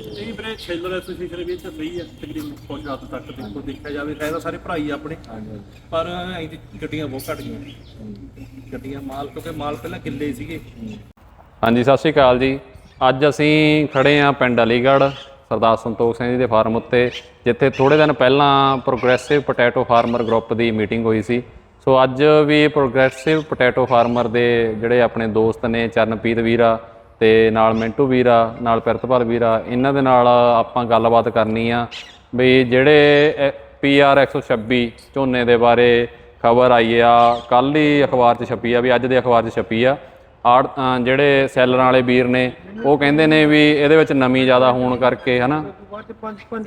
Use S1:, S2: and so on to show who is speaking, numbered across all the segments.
S1: ਇਹ ਵੀਰੇ sheller association ਵੀ ਇੱਥੇ ਸਹੀ ਹੈ ਤਕਰੀਬਨ ਕੁਝ ਹੱਦ ਤੱਕ ਦੇਖੋ ਦੇਖਿਆ ਜਾਵੇ ਹੈ ਤਾਂ ਸਾਰੇ ਭਰਾ ਹੀ ਆ ਆਪਣੇ। ਪਰ ਐਂ ਦੀ ਗੱਡੀਆਂ ਬਹੁਤ ਘੱਟ ਗਈਆਂ। ਗੱਡੀਆਂ ਮਾਲ ਕਿਉਂਕਿ ਮਾਲ ਪਹਿਲਾਂ ਕਿੱਲੇ ਸੀਗੇ।
S2: ਹਾਂਜੀ। ਸਤਿ ਸ਼੍ਰੀ ਅਕਾਲ ਜੀ। ਅੱਜ ਅਸੀਂ ਖੜੇ ਆਂ ਪਿੰਡ ਅਲੀਗੜ੍ਹ ਸਰਦਾਰ ਸੰਤੋਖ ਸਿੰਘ ਜੀ ਦੇ ਫਾਰਮ ਉੱਤੇ ਜਿੱਥੇ ਥੋੜੇ ਦਿਨ ਪਹਿਲਾਂ ਪ੍ਰੋਗਰੈਸਿਵ ਪੋਟੈਟੋ ਫਾਰਮਰ ਗਰੁੱਪ ਦੀ ਮੀਟਿੰਗ ਹੋਈ ਸੀ। ਸੋ ਅੱਜ ਵੀ ਪ੍ਰੋਗਰੈਸਿਵ ਪੋਟੈਟੋ ਫਾਰਮਰ ਦੇ ਜਿਹੜੇ ਆਪਣੇ ਦੋਸਤ ਨੇ ਚਰਨਪ੍ਰੀਤ ਵੀਰਾ ਤੇ ਨਾਲ ਮਿੰਟੂ ਵੀਰ ਆ ਨਾਲ ਪਿਰਤਪਾਲ ਆ ਇਹਨਾਂ ਦੇ ਨਾਲ ਆਪਾਂ ਗੱਲਬਾਤ ਕਰਨੀ ਆ ਵੀ ਜਿਹੜੇ ਪੀਆਰ 126 ਝੋਨੇ ਦੇ ਬਾਰੇ ਖਬਰ ਆਈ ਆ ਕੱਲ ਹੀ ਅਖਬਾਰ 'ਚ ਛਪੀ ਆ ਵੀ ਅੱਜ ਦੇ ਅਖਬਾਰ 'ਚ ਛਪੀ ਆ। ਆੜ ਜਿਹੜੇ ਸੈਲਰਾਂ ਵਾਲੇ ਵੀਰ ਨੇ, ਉਹ ਕਹਿੰਦੇ ਨੇ ਵੀ ਇਹਦੇ ਵਿੱਚ ਨਮੀ ਜ਼ਿਆਦਾ ਹੋਣ ਕਰਕੇ, ਹਨਾ,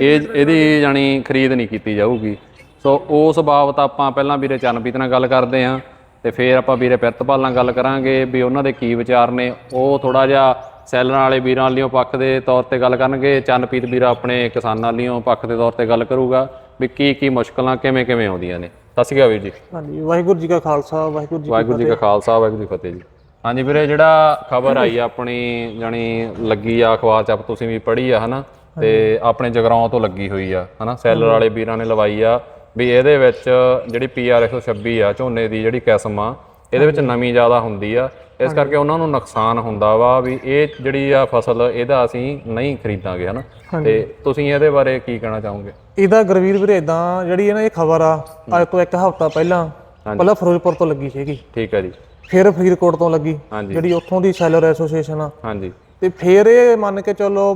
S2: ਇਹ, ਇਹਦੀ ਜਾਨੀ ਖਰੀਦ ਨਹੀਂ ਕੀਤੀ ਜਾਊਗੀ। ਸੋ ਉਸ ਬਾਬਤ ਆਪਾਂ ਪਹਿਲਾਂ ਵੀਰੇ ਚਰਨਪ੍ਰੀਤ ਨਾਲ ਗੱਲ ਕਰਦੇ ਆਂ। ਤੇ ਫਿਰ ਆਪਾਂ ਵੀਰੇ ਪਿਰਤਪਾਲ ਨਾਲ ਗੱਲ ਕਰਾਂਗੇ ਵੀ ਉਹਨਾਂ ਦੇ ਕੀ ਵਿਚਾਰ ਨੇ। ਉਹ ਥੋੜਾ ਜਿਹਾ ਸੈਲਰਾਂ ਵਾਲੇ ਵੀਰਾਂ ਵਾਲਿਓ ਪੱਖ ਦੇ ਤੌਰ ਤੇ ਗੱਲ ਕਰਨਗੇ। ਚਰਨਪ੍ਰੀਤ ਵੀਰਾ ਆਪਣੇ ਕਿਸਾਨਾਂ ਵਾਲਿਓ ਪੱਖ ਦੇ ਤੌਰ ਤੇ ਗੱਲ ਕਰੂਗਾ ਵੀ ਕੀ ਕੀ ਮੁਸ਼ਕਲਾਂ ਕਿਵੇਂ ਕਿਵੇਂ ਆਉਂਦੀਆਂ ਨੇ। ਸਤਿ ਸ਼੍ਰੀ ਅਕਾਲ ਵੀਰ ਜੀ।
S3: ਹਾਂਜੀ ਵਾਹਿਗੁਰੂ ਜੀ ਕਾ ਖਾਲਸਾ ਵਾਹਿਗੁਰੂ ਜੀ ਕੀ
S2: ਵਾਹਿਗੁਰੂ ਜੀ ਕਾ ਖਾਲਸਾ ਵਾਹਿਗੁਰੂ ਜੀ ਫਤਿਹ ਜੀ। ਹਾਂਜੀ ਵੀਰੇ ਜਿਹੜਾ ਖਬਰ ਆਈ ਆ ਆਪਣੀ ਜਾਨੀ ਲੱਗੀ ਆ ਅਖਬਾਰ ਚ ਆਪ ਤੁਸੀਂ ਵੀ ਪੜ੍ਹੀ ਆ ਹਨਾ? ਤੇ ਆਪਣੇ ਜਗਰਾਉਂ ਤੋਂ ਲੱਗੀ ਹੋਈ ਆ ਹਨਾ? ਸੈਲਰ ਵਾਲੇ ਵੀਰਾਂ ਨੇ ਲਵਾਈ ਆ। ਵੀ ਇਹਦੇ ਵਿੱਚ ਜਿਹੜੀ ਪੀਆਰ 126 ਆ ਝੋਨੇ ਦੀ ਜਿਹੜੀ ਕਿਸਮ ਆ ਇਹਦੇ ਵਿੱਚ ਨਮੀ ਜ਼ਿਆਦਾ ਹੁੰਦੀ ਆ। ਇਸ ਕਰਕੇ ਉਹਨਾਂ ਨੂੰ ਨੁਕਸਾਨ ਹੁੰਦਾ ਵਾ ਵੀ ਇਹ ਜਿਹੜੀ ਆ ਫਸਲ ਇਹਦਾ ਅਸੀਂ ਨਹੀਂ ਖਰੀਦਾਂਗੇ ਹਨਾ? ਤੇ ਤੁਸੀਂ ਇਹਦੇ ਬਾਰੇ ਕੀ ਕਹਿਣਾ ਚਾਹੋਗੇ?
S3: ਇਹਦਾ ਗੁਰਵੀਰ ਵੀਰੇ ਇਦਾਂ ਜਿਹੜੀ ਹੈ ਨਾ ਇਹ ਖਬਰ ਆ ਅੱਜ ਤੋਂ ਇੱਕ ਹਫ਼ਤਾ ਪਹਿਲਾਂ ਪਹਿਲਾਂ ਫਿਰੋਜ਼ਪੁਰ ਤੋਂ ਲੱਗੀ ਸੀਗੀ।
S2: ਠੀਕ ਹੈ ਜੀ।
S3: ਫਿਰ ਫਰੀਦਕੋਟ ਤੋਂ ਲੱਗੀ। ਜਿਹੜੀ ਉੱਥੋਂ ਦੀ ਸੈਲਰ ਐਸੋਸੀਏਸ਼ਨ ਆ।
S2: ਹਾਂਜੀ।
S3: ਤੇ ਫਿਰ ਇਹ ਮੰਨ ਕੇ ਚੱਲੋ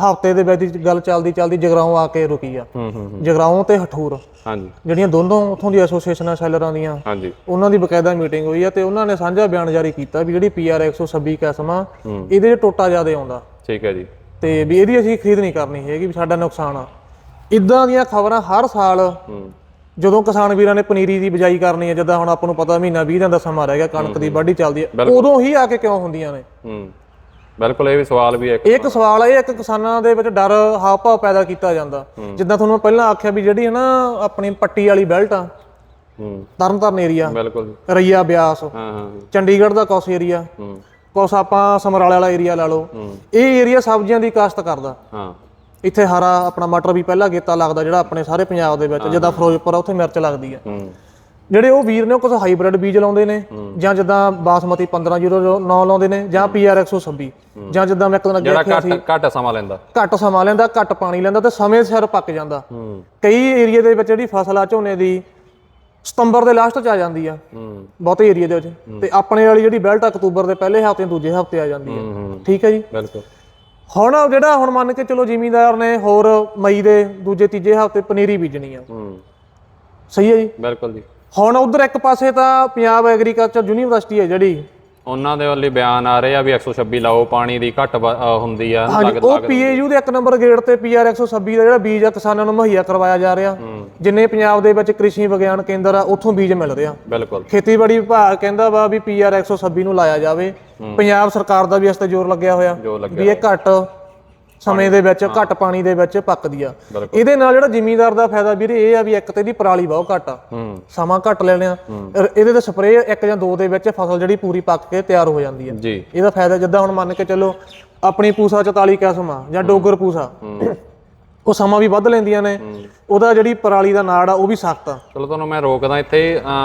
S3: ਹਫ਼ਤੇ ਦੇ ਵਿੱਚ ਗੱਲ ਚੱਲਦੀ ਚੱਲਦੀ ਜਗਰਾਉਂ ਆ ਕੇ ਰੁਕੀ ਆ।
S2: ਹੂੰ ਹੂੰ ਹੂੰ।
S3: ਜਗਰਾਉਂ ਤੇ ਹਠੂਰ।
S2: ਹਾਂਜੀ।
S3: ਜਿਹੜੀਆਂ ਦੋਨੋਂ ਉੱਥੋਂ ਦੀ ਐਸੋਸੀਏਸ਼ਨਾਂ ਸੈਲਰਾਂ ਦੀਆਂ
S2: ਹਾਂਜੀ।
S3: ਉਹਨਾਂ ਦੀ ਬਕਾਇਦਾ ਮੀਟਿੰਗ ਹੋਈ ਆ ਤੇ ਉਹਨਾਂ ਨੇ ਸਾਂਝਾ ਬਿਆਨ ਜਾਰੀ ਕੀਤਾ ਵੀ ਜਿਹੜੀ ਪੀਆਰ 126 ਕਿਸਮ ਆ ਇਹਦੇ 'ਚ ਟੋਟਾ ਜ਼ਿਆਦਾ ਆਉਂਦਾ।
S2: ਠੀਕ ਹੈ ਜੀ।
S3: ਤੇ ਵੀ ਇਹਦੀ ਅਸੀਂ ਖਰੀਦ ਨਹੀਂ ਕਰਨੀ ਹੈਗੀ ਵੀ ਸਾਡਾ ਨੁਕਸਾਨ ਆ। ਇਦਾਂ ਦੀਆਂ ਖਬਰਾਂ ਹਰ ਸਾਲ ਜਦੋਂ ਕਿਸਾਨ ਵੀਰਾਂ ਨੇ ਪਨੀਰੀ ਦੀ ਬਿਜਾਈ ਕਰਨੀ ਹੈ ਜਦੋਂ ਹੁਣ ਆਪਾਂ ਨੂੰ ਪਤਾ ਮਹੀਨਾ 20 ਦਿਨ ਦਾ ਸਮਾਂ ਰਹਿ ਗਿਆ ਕਣਕ ਦੀ ਵਾਢੀ ਚੱਲਦੀ ਹੈ ਉਦੋਂ ਹੀ ਆ ਕੇ ਕਿਉਂ ਹੁੰਦੀਆਂ ਨੇ?
S2: ਹੂੰ। ਬਿਲਕੁਲ ਇਹ ਵੀ ਸਵਾਲ ਵੀ ਇੱਕ
S3: ਇਹ ਇੱਕ ਸਵਾਲ ਹੈ ਇਹ ਇੱਕ ਕਿਸਾਨਾਂ ਦੇ ਵਿੱਚ ਡਰ ਹਾਵ ਭਾਵ ਪੈਦਾ ਕੀਤਾ ਜਾਂਦਾ। ਜਿੱਦਾਂ ਤੁਹਾਨੂੰ ਮੈਂ ਪਹਿਲਾਂ ਆਖਿਆ ਵੀ ਜਿਹੜੀ ਹੈ ਨਾ ਆਪਣੀ ਪੱਟੀ ਵਾਲੀ ਬੈਲਟ ਆ
S2: ਹੂੰ।
S3: ਤਰਨਤਾਰਨ ਏਰੀਆ
S2: ਬਿਲਕੁਲ।
S3: ਰਈਆ ਬਿਆਸ।
S2: ਹਾਂ ਹਾਂ ਹਾਂ।
S3: ਚੰਡੀਗੜ੍ਹ ਦਾ ਕੌਸ ਏਰੀਆ
S2: ਹੂੰ।
S3: ਕੁਛ ਆਪਾਂ ਸਮਰਾਲੇ ਵਾਲਾ ਏਰੀਆ ਲਾ ਲਓ। ਇਹ ਏਰੀਆ ਸਬਜ਼ੀਆਂ ਦੀ ਕਾਸ਼ਤ ਕਰਦਾ।
S2: ਹਾਂ।
S3: ਇੱਥੇ ਹਰਾ ਆਪਣਾ ਮਟਰ ਵੀ ਪਹਿਲਾਂ ਗੇਤਾ ਲੱਗਦਾ ਜਿਹੜਾ ਆਪਣੇ ਸਾਰੇ ਪੰਜਾਬ ਦੇ ਵਿੱਚ ਜਿੱਦਾਂ ਫਿਰੋਜ਼ਪੁਰ ਆ ਉੱਥੇ ਮਿਰਚ ਲੱਗਦੀ ਆ।
S2: ਹੂੰ।
S3: ਜਿਹੜੇ ਉਹ ਵੀਰ ਨੇ ਉਹ ਕੁਝ ਹਾਈਬ੍ਰਿਡ ਬੀਜ ਲਾਉਂਦੇ ਨੇ ਜਾਂ ਜਿੱਦਾਂ ਬਾਸਮਤੀ 1509 ਲਾਉਂਦੇ ਨੇ ਜਾਂ ਪੀਆਰ 126 ਜਾਂ ਜਿੱਦਾਂ ਮੈਂ ਇੱਕ ਦਿਨ ਅੱਗੇ ਆਖਿਆ ਸੀ।
S2: ਘੱਟ ਸਮਾਂ ਲੈਂਦਾ।
S3: ਘੱਟ ਸਮਾਂ ਲੈਂਦਾ ਘੱਟ ਪਾਣੀ ਲੈਂਦਾ ਤੇ ਸਮੇਂ ਸਿਰ ਪੱਕ ਜਾਂਦਾ। ਕਈ ਏਰੀਆ ਦੇ ਵਿੱਚ ਜਿਹੜੀ ਫਸਲ ਆ ਝੋਨੇ ਦੀ ਸਤੰਬਰ ਦੇ ਲਾਸਟ 'ਚ ਆ ਜਾਂਦੀ ਆ। ਬਹੁਤੇ ਏਰੀਆ ਦੇ ਵਿੱਚ। ਤੇ ਆਪਣੇ ਵਾਲੀ ਜਿਹੜੀ ਬੈਲਟ ਅਕਤੂਬਰ ਦੇ ਪਹਿਲੇ ਹਫ਼ਤੇ ਦੂਜੇ ਹਫ਼ਤੇ ਆ ਜਾਂਦੀ ਆ। ਠੀਕ ਹੈ ਜੀ?
S2: ਬਿਲਕੁਲ।
S3: ਹੁਣ ਜਿਹੜਾ ਹੁਣ ਮੰਨ ਕੇ ਚਲੋ ਜ਼ਿਮੀਂਦਾਰ ਨੇ ਹੋਰ ਮਈ ਦੇ ਦੂਜੇ ਤੀਜੇ ਹਫ਼ਤੇ ਪਨੀਰੀ ਬੀਜਣੀ ਆ। ਸਹੀ ਹੈ ਜੀ?
S2: ਬਿਲਕੁਲ ਜੀ।
S3: ਹੁਣ ਉਧਰ ਇੱਕ ਪਾਸੇ ਤਾਂ ਪੰਜਾਬ ਐਗਰੀਕਲਚਰ ਯੂਨੀਵਰਸਿਟੀ ਹੈ ਜਿਹੜੀ।
S2: ਉਹਨਾਂ ਦੇ ਵੱਲੇ ਬਿਆਨ ਆ ਰਹੇ ਆ ਵੀ 126 ਲਾਓ ਪਾਣੀ ਦੀ ਘੱਟ ਹੁੰਦੀ ਆ
S3: ਹਾਂਜੀ ਉਹ ਪੀਏਯੂ ਦੇ ਇੱਕ ਨੰਬਰ ਗੇੜ ਤੇ ਪੀਆਰ 126 ਦਾ ਜਿਹੜਾ ਬੀਜ ਆ ਕਿਸਾਨਾਂ ਨੂੰ ਮੁਹੱਈਆ ਕਰਵਾਇਆ ਜਾ ਰਿਹਾ। ਜਿੰਨੇ ਪੰਜਾਬ ਦੇ ਵਿੱਚ ਕ੍ਰਿਸ਼ੀ ਵਿਗਿਆਨ ਕੇਂਦਰ ਆ ਉੱਥੋਂ ਬੀਜ ਮਿਲ ਰਿਹਾ।
S2: ਬਿਲਕੁਲ।
S3: ਖੇਤੀਬਾੜੀ ਵਿਭਾਗ ਕਹਿੰਦਾ ਵਾ ਵੀ ਪੀਆਰ 126 ਨੂੰ ਲਾਇਆ ਜਾਵੇ। ਪੰਜਾਬ ਸਰਕਾਰ ਦਾ ਵੀ ਇਸ ਤੇ ਜ਼ੋਰ ਲੱਗਿਆ ਹੋਇਆ ਵੀ ਇਹ ਘੱਟ ਸਮੇਂ ਦੇ ਵਿੱਚ ਘੱਟ ਪਾਣੀ ਦੇ ਵਿੱਚ ਪੱਕਦੀ ਆ। ਇਹਦੇ ਨਾਲ ਜਿਹੜਾ ਜ਼ਿਮੀਂਦਾਰ ਦਾ ਫਾਇਦਾ ਵੀਰੇ ਇਹ ਆ ਵੀ ਇੱਕ ਤੇ ਦੀ ਪਰਾਲੀ ਬਹੁਤ ਘੱਟ ਆ। ਸਮਾਂ ਘੱਟ ਲੈਣੇ ਆ ਇਹਦੇ ਤੇ ਸਪਰੇਅ ਇੱਕ ਜਾਂ ਦੋ ਦੇ ਵਿੱਚ ਫਸਲ ਜਿਹੜੀ ਪੂਰੀ ਪੱਕ ਕੇ ਤਿਆਰ ਹੋ ਜਾਂਦੀ ਹੈ
S2: ਜੀ।
S3: ਇਹਦਾ ਫਾਇਦਾ ਜਿੱਦਾਂ ਹੁਣ ਮੰਨ ਕੇ ਚੱਲੋ ਆਪਣੀ ਪੂਸਾ 44 ਕਿਸਮ ਆ ਜਾਂ ਡੋਗਰ ਪੂਸਾ। ਉਹ ਸਮਾਂ ਵੀ ਵੱਧ ਲੈਂਦੀਆਂ ਨੇ। ਉਹਦਾ ਜਿਹੜੀ ਪਰਾਲੀ ਦਾ ਨਾੜ ਆ ਉਹ ਵੀ ਸਖਤ ਆ।
S2: ਚਲੋ ਤੁਹਾਨੂੰ ਮੈਂ ਰੋਕਦਾ ਇੱਥੇ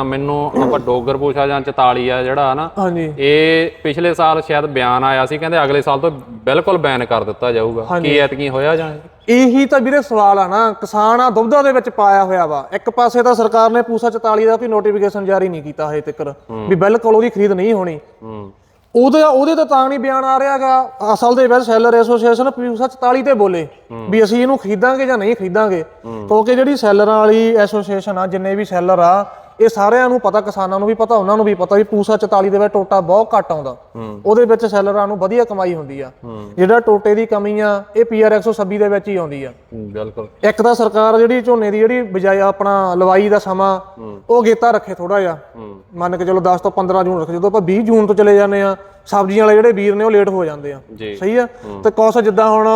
S2: ਮੈਨੂੰ ਆਪਾਂ ਡੋਗਰ ਪੂਛਾ ਜਾਂ 44 ਆ ਜਿਹੜਾ ਨਾ
S3: ਹਾਂਜੀ।
S2: ਇਹ ਪਿਛਲੇ ਸਾਲ ਸ਼ਾਇਦ ਬਿਆਨ ਆਇਆ ਸੀ ਕਹਿੰਦੇ ਅਗਲੇ ਸਾਲ ਤੋਂ ਬਿਲਕੁਲ ਬੈਨ ਕਰ ਦਿੱਤਾ ਜਾਊਗਾ। ਕੀ ਐਤਕੀ ਹੋਇਆ ਜਾਂ
S3: ਇਹੀ? ਤਾਂ ਵੀਰੇ ਸਵਾਲ ਆ ਨਾ ਕਿਸਾਨ ਆ ਦੁਬਧਾ ਦੇ ਵਿੱਚ ਪਾਇਆ ਹੋਇਆ ਵਾ। ਇੱਕ ਪਾਸੇ ਤਾਂ ਸਰਕਾਰ ਨੇ ਪੂਸਾ 44 ਦਾ ਕੋਈ ਨੋਟੀਫਿਕੇਸ਼ਨ ਜਾਰੀ ਨਹੀਂ ਕੀਤਾ ਹਜੇ ਤੱਕ ਵੀ ਬਿਲਕੁਲ ਉਹਦੀ ਖਰੀਦ ਨਹੀਂ ਹੋਣੀ।
S2: ਹੂੰ।
S3: ਉਹਦੇ ਉਹਦੇ ਤਾਂ ਤਾਂ ਨਹੀਂ ਬਿਆਨ ਆ ਰਿਹਾਗਾ। ਅਸਲ ਦੇ ਵਿੱਚ ਸੈਲਰ ਐਸੋਸੀਏਸ਼ਨ ਪੂਸਾ 44 ਤੇ ਬੋਲੇ ਵੀ ਅਸੀਂ ਇਹਨੂੰ ਖਰੀਦਾਂਗੇ ਜਾਂ ਨਹੀਂ ਖਰੀਦਾਂਗੇ। ਕਿਉਂਕਿ ਜਿਹੜੀ ਸੈਲਰਾਂ ਵਾਲੀ ਐਸੋਸੀਏਸ਼ਨ ਆ ਜਿੰਨੇ ਵੀ ਸੈਲਰ ਆ ਇਹ ਸਾਰਿਆਂ ਨੂੰ ਪਤਾ ਕਿਸਾਨਾਂ ਨੂੰ ਵੀ ਪਤਾ ਉਹਨਾਂ ਨੂੰ ਵੀ ਪਤਾ ਵੀ ਪੂਸਾ 44 ਦੇ ਵਿੱਚ ਟੋਟਾ ਬਹੁਤ ਘੱਟ ਆਉਂਦਾ। ਉਹਦੇ ਵਿੱਚ ਸੈਲਰਾਂ ਨੂੰ ਵਧੀਆ ਕਮਾਈ ਹੁੰਦੀ ਆ। ਜਿਹੜਾ ਟੋਟੇ ਦੀ ਕਮੀ ਆ ਇਹ ਪੀਆਰ 126 ਦੇ ਵਿੱਚ ਹੀ ਆਉਂਦੀ ਆ।
S2: ਬਿਲਕੁਲ।
S3: ਇੱਕ ਤਾਂ ਸਰਕਾਰ ਜਿਹੜੀ ਝੋਨੇ ਦੀ ਜਿਹੜੀ ਬਿਜਾਈ ਆਪਣਾ ਲਵਾਈ ਦਾ ਸਮਾਂ ਉਹ ਗੇਤਾ ਰੱਖੇ ਥੋੜਾ ਜਿਹਾ। ਮੰਨ ਕੇ ਚਲੋ 10 ਤੋਂ 15 ਜੂਨ ਰੱਖੇ ਜਦੋਂ ਆਪਾਂ 20 ਜੂਨ ਤੋਂ ਚਲੇ ਜਾਂਦੇ ਆ ਸਬਜ਼ੀਆਂ ਵਾਲੇ ਜਿਹੜੇ ਵੀਰ ਨੇ ਉਹ ਲੇਟ ਹੋ ਜਾਂਦੇ ਆ। ਸਹੀ ਆ? ਤੇ ਕੁਛ ਜਿੱਦਾਂ ਹੁਣ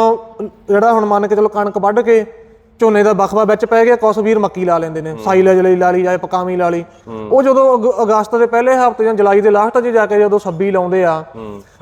S3: ਜਿਹੜਾ ਹੁਣ ਮੰਨ ਕੇ ਚਲੋ ਕਣਕ ਵੱਢ ਕੇ ਝੋਨੇ ਦਾ ਬਖਵਾ ਵਿੱਚ ਪੈ ਗਿਆ ਕੁਛ ਵੀਰ ਮੱਕੀ ਲਾ ਲੈਂਦੇ ਨੇ ਸਾਈਲੇਜ ਲਈ ਲਾ ਲਈ ਜਾਂ ਪਕਾਵੀ ਲਾ ਲਈ। ਉਹ ਜਦੋਂ ਅਗ- ਅਗਸਤ ਦੇ ਪਹਿਲੇ ਹਫ਼ਤੇ ਜਾਂ ਜੁਲਾਈ ਦੇ ਲਾਸਟ 'ਚ ਜਾ ਕੇ ਜਦੋਂ 26 ਲਾਉਂਦੇ ਆ